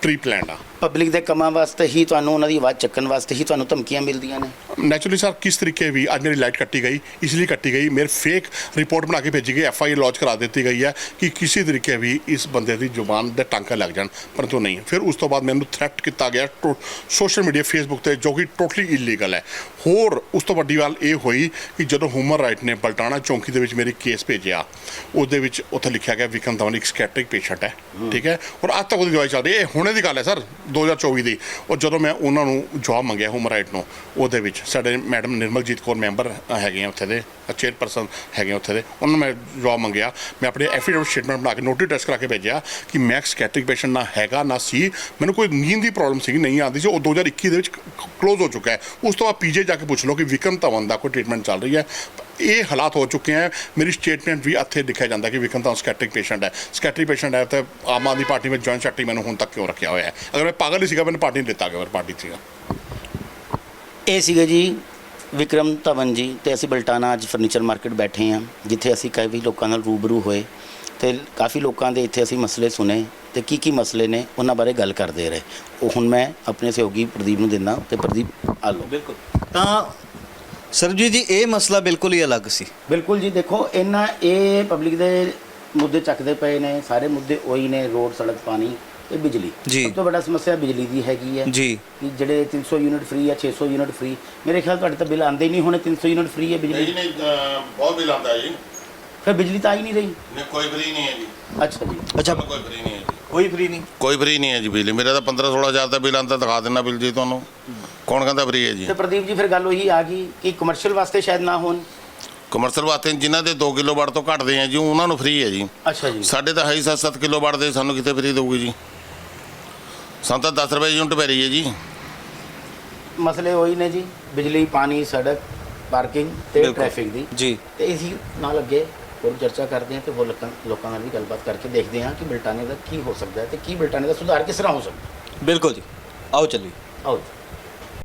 ਪ੍ਰੀ ਪਲਾਨਡ ਆ। ਪਬਲਿਕ ਦੇ ਕੰਮਾਂ ਵਾਸਤੇ ਹੀ ਤੁਹਾਨੂੰ ਉਹਨਾਂ ਦੀ ਆਵਾਜ਼ ਚੱਕਣ ਵਾਸਤੇ ਹੀ ਤੁਹਾਨੂੰ ਧਮਕੀਆਂ ਮਿਲਦੀਆਂ ਨੇ। ਨੈਚੁਰਲੀ ਸਰ ਕਿਸ ਤਰੀਕੇ ਵੀ ਅੱਜ ਮੇਰੀ ਲਾਈਟ ਕੱਟੀ ਗਈ ਇਸ ਲਈ ਕੱਟੀ ਗਈ ਮੇਰੇ ਫੇਕ ਰਿਪੋਰਟ ਬਣਾ ਕੇ ਭੇਜੀ ਗਈ ਐਫ ਆਈ ਆਰ ਲੌਂਚ ਕਰਾ ਦਿੱਤੀ ਗਈ ਹੈ ਕਿ ਕਿਸੇ ਤਰੀਕੇ ਵੀ ਇਸ ਬੰਦੇ ਦੀ ਜ਼ੁਬਾਨ ਦੇ ਟਾਂਕੇ ਲੱਗ ਜਾਣ ਪਰੰਤੂ ਨਹੀਂ ਫਿਰ ਉਸ ਤੋਂ ਬਾਅਦ ਮੈਨੂੰ ਥ੍ਰੈਟ ਕੀਤਾ ਗਿਆ ਸੋਸ਼ਲ ਮੀਡੀਆ ਫੇਸਬੁੱਕ ਤੇ ਜੋ ਕਿ ਟੋਟਲੀ ਇਲੀਗਲ ਹੈ। ਹੋਰ ਉਸ ਤੋਂ ਵੱਡੀ ਗੱਲ ਇਹ ਹੋਈ ਕਿ ਜਦੋਂ ਹਿਊਮਨ ਰਾਈਟ ਨੇ ਬਲਟਾਣਾ ਚੌਂਕੀ ਦੇ ਵਿੱਚ ਮੇਰੀ ਕੇਸ ਭੇਜਿਆ ਉਹਦੇ ਵਿੱਚ ਉੱਥੇ ਲਿਖਿਆ ਗਿਆ ਵਿਕਮ ਧਵਨ ਇੱਕ ਸਕੈਟ੍ਰਿਕ ਪੇਸ਼ੈਂਟ ਹੈ ਠੀਕ ਹੈ? ਔਰ ਅੱਜ ਤੱਕ ਉਹਦੀ ਦਵਾਈ ਚੱਲ ਰਹੀ ਹੈ। ਇਹ ਹੁਣੇ ਦੀ ਗੱਲ ਹੈ ਸਰ 2024 ਦੀ। ਔਰ ਜਦੋਂ ਮੈਂ ਉਹਨਾਂ ਨੂੰ ਜਵਾਬ ਮੰਗਿਆ ਹਿਊਮਨ ਰਾਈਟ ਨੂੰ, ਉਹਦੇ ਵਿੱਚ ਸਾਡੇ ਮੈਡਮ ਨਿਰਮਲਜੀਤ ਕੌਰ ਮੈਂਬਰ ਹੈਗੇ ਆ ਉੱਥੇ ਦੇ, ਚੇਅਰਪਰਸਨ ਹੈਗੇ ਉੱਥੇ ਦੇ, ਉਹਨਾਂ ਨੂੰ ਮੈਂ ਜਵਾਬ ਮੰਗਿਆ। ਮੈਂ ਆਪਣੇ ਐਫੀਡੇਵਿਟ ਸਟੇਟਮੈਂਟ ਬਣਾ ਕੇ ਨੋਟਿਸ ਟੈਸਟ ਕਰਾ ਕੇ ਭੇਜਿਆ ਕਿ ਮੈਕਸ ਸਕੈਟ੍ਰਿਕ ਪੇਸ਼ੈਂਟ ਨਾ ਹੈਗਾ, ਨਾ ਸੀ। ਮੈਨੂੰ ਕੋਈ ਨੀਂਦ ਦੀ ਪ੍ਰੋਬਲਮ ਸੀ ਨਹੀਂ ਆਉਂਦੀ ਸੀ। ਉਹ 2021 ਦੇ ਵਿੱਚ ਕਲੋਜ਼ ਹੋ ਚੁੱਕਾ ਹੈ। ਉਸ ਤੋਂ ਬਾਅਦ ਪੀਜੇ ਜਾ ਕੇ ਪੁੱਛ ਲਓ ਕਿ ਵਿਕਰਮ ਧਵਨ ਦਾ ਕੋਈ ਟ੍ਰੀਟਮੈਂਟ ਚੱਲ ਰਹੀ ਹੈ। ਇਹ ਹਾਲਾਤ ਹੋ ਚੁੱਕੇ ਹੈ। ਮੇਰੀ ਸਟੇਟਮੈਂਟ ਵੀ ਇੱਥੇ ਲਿਖਿਆ ਜਾਂਦਾ ਕਿ ਵਿਕਰਮ ਧਵਨ ਸਕੈਟ੍ਰਿਕ ਪੇਸ਼ੈਂਟ ਹੈ। ਸਕੈਟ੍ਰਿਕ ਪੇਸ਼ੈਂਟ ਹੈ ਤੇ ਆਮ ਆਦਮੀ ਪਾਰਟੀ ਵਿੱਚ ਜੁਆਇੰਟ ਸੈਕਟਰੀ ਮੈਨੂੰ ਹੁਣ ਤੱਕ ਕਿਉਂ ਰੱਖਿਆ ਹੋਇਆ ਹੈ? ਅਗਰ ਮੈਂ ਪਾਗਲ ਹੀ ਸੀਗਾ ਮੈਨੂੰ ਪਾਰਟੀ ਨਹੀਂ ਦਿੱਤਾ ਗਿਆ ਪਾਰਟੀ ਸੀਗਾ। ਇਹ ਸੀਗੇ ਜੀ ਵਿਕਰਮ ਧਵਨ ਜੀ ਤੇ ਅਸੀਂ ਬਲਟਾਨਾ ਅੱਜ ਫਰਨੀਚਰ ਮਾਰਕੀਟ ਬੈਠੇ ਹਾਂ ਜਿੱਥੇ ਅਸੀਂ ਕਈ ਲੋਕਾਂ ਨਾਲ ਰੂਬਰੂ ਹੋਏ ਤੇ ਕਾਫੀ ਲੋਕਾਂ ਦੇ ਇੱਥੇ ਅਸੀਂ ਮਸਲੇ ਸੁਨੇ ਤੇ ਕੀ ਕੀ ਮਸਲੇ ਨੇ ਉਹਨਾਂ ਬਾਰੇ ਗੱਲ ਕਰਦੇ ਰਹੇ। ਉਹ ਹੁਣ ਮੈਂ ਆਪਣੇ ਸਹਿਯੋਗੀ ਪ੍ਰਦੀਪ ਨੂੰ ਦਿੰਦਾ ਤੇ ਪ੍ਰਦੀਪ ਆ ਲਓ। ਬਿਲਕੁਲ। ਤਾਂ ਸਰਬਜੀਤ ਜੀ ਇਹ ਮਸਲਾ ਬਿਲਕੁਲ ਹੀ ਅਲੱਗ ਸੀ। ਬਿਲਕੁਲ ਜੀ ਦੇਖੋ ਇਹਨਾਂ ਇਹ ਪਬਲਿਕ ਦੇ ਮੁੱਦੇ ਚੱਕਦੇ ਪਏ ਨੇ ਸਾਰੇ ਮੁੱਦੇ ਉਹੀ ਨੇ ਰੋਡ ਸੜਕ ਪਾਣੀ ਤੇ ਬਿਜਲੀ। ਜੀ। ਸਭ ਤੋਂ ਵੱਡਾ ਸਮੱਸਿਆ ਬਿਜਲੀ ਦੀ ਹੈਗੀ ਹੈ ਜੀ। ਕਿ ਜਿਹੜੇ 300 ਯੂਨਿਟ ਫ੍ਰੀ ਹੈ 600 ਯੂਨਿਟ ਫ੍ਰੀ ਮੇਰੇ ਖਿਆਲ ਤੁਹਾਡੇ ਤਾਂ ਬਿੱਲ ਆਉਂਦੇ ਹੀ ਨਹੀਂ ਹੋਣੇ 300 ਯੂਨਿਟ ਫ੍ਰੀ ਹੈ ਬਿਜਲੀ। ਨਹੀਂ ਬਹੁਤ ਬਿਲ ਆਉਂਦਾ ਜੀ। ਫਿਰ ਬਿਜਲੀ ਤਾਂ ਆ ਹੀ ਨਹੀਂ ਰਹੀ। ਨਹੀਂ ਕੋਈ ਫਰੀ ਨਹੀਂ ਹੈ ਜੀ। ਅੱਛਾ ਜੀ। ਅੱਛਾ। ਕੋਈ ਫਰੀ ਨਹੀਂ ਹੈ ਕੋਈ ਫ੍ਰੀ ਨਹੀਂ। ਕੋਈ ਫਰੀ ਨਹੀਂ ਹੈ ਜੀ ਬਿਜਲੀ। ਮੇਰਾ ਤਾਂ 15 16000 ਦਾ ਬਿੱਲ ਆਂਦਾ ਦਿਖਾ ਦੇਣਾ ਬਿੱਲ ਜੀ ਤੁਹਾਨੂੰ। ਕੌਣ ਕਹਿੰਦਾ ਫਰੀ ਹੈ ਜੀ? ਤੇ ਪ੍ਰਦੀਪ ਜੀ ਫਿਰ ਗੱਲ ਉਹੀ ਆ ਗਈ ਕਿ ਕਮਰਸ਼ੀਅਲ ਵਾਸਤੇ ਸ਼ਾਇਦ ਨਾ ਹੋਣ। ਕਮਰਸ਼ੀਅਲ ਵਾਸਤੇ ਜਿਨ੍ਹਾਂ ਦੇ 2 ਕਿਲੋਵਾਟ ਤੋਂ ਘੱਟਦੇ ਆ ਜੀ ਉਹਨਾਂ ਨੂੰ ਫਰੀ ਹੈ ਜੀ। ਅੱਛਾ ਜੀ। ਸਾਡੇ ਤਾਂ ਹੈ ਹੀ 7-7 ਕਿਲੋਵਾਟ ਦੇ ਸਾਨੂੰ ਕਿੱਥੇ ਫਰੀ ਦੇਊਗੀ ਜੀ? ਸਾਨੂੰ ਤਾਂ 10 ਰੁਪਏ ਯੂਨਿਟ ਪੈ ਰਹੀ ਹੈ ਜੀ। ਮਸਲੇ ਉਹੀ ਨੇ ਜੀ ਬਿਜਲੀ ਪਾਣੀ ਸੜਕ ਪਾਰਕਿੰਗ ਤੇ। ਟ੍ਰੈਫਿਕ ਦੀ। ਜੀ। ਤੇ ਇਸੀ ਨਾਲ ਅੱਗੇ ਹੋਰ ਚਰਚਾ ਕਰਦੇ ਹਾਂ ਤੇ ਹੋਰ ਲੋਕਾਂ ਲੋਕਾਂ ਨਾਲ ਵੀ ਗੱਲਬਾਤ ਕਰਕੇ ਦੇਖਦੇ ਹਾਂ ਕਿ ਬਲਟਾਨੇ ਦਾ ਕੀ ਹੋ ਸਕਦਾ ਹੈ ਤੇ ਕੀ ਬਲਟਾਨੇ ਦਾ ਸੁਧਾਰ ਕਿਸ ਤਰ੍ਹਾਂ ਹੋ ਸਕਦਾ। ਬਿਲਕੁਲ ਜੀ। ਆਓ ਚੱਲੀਏ। ਆਓ ਜੀ।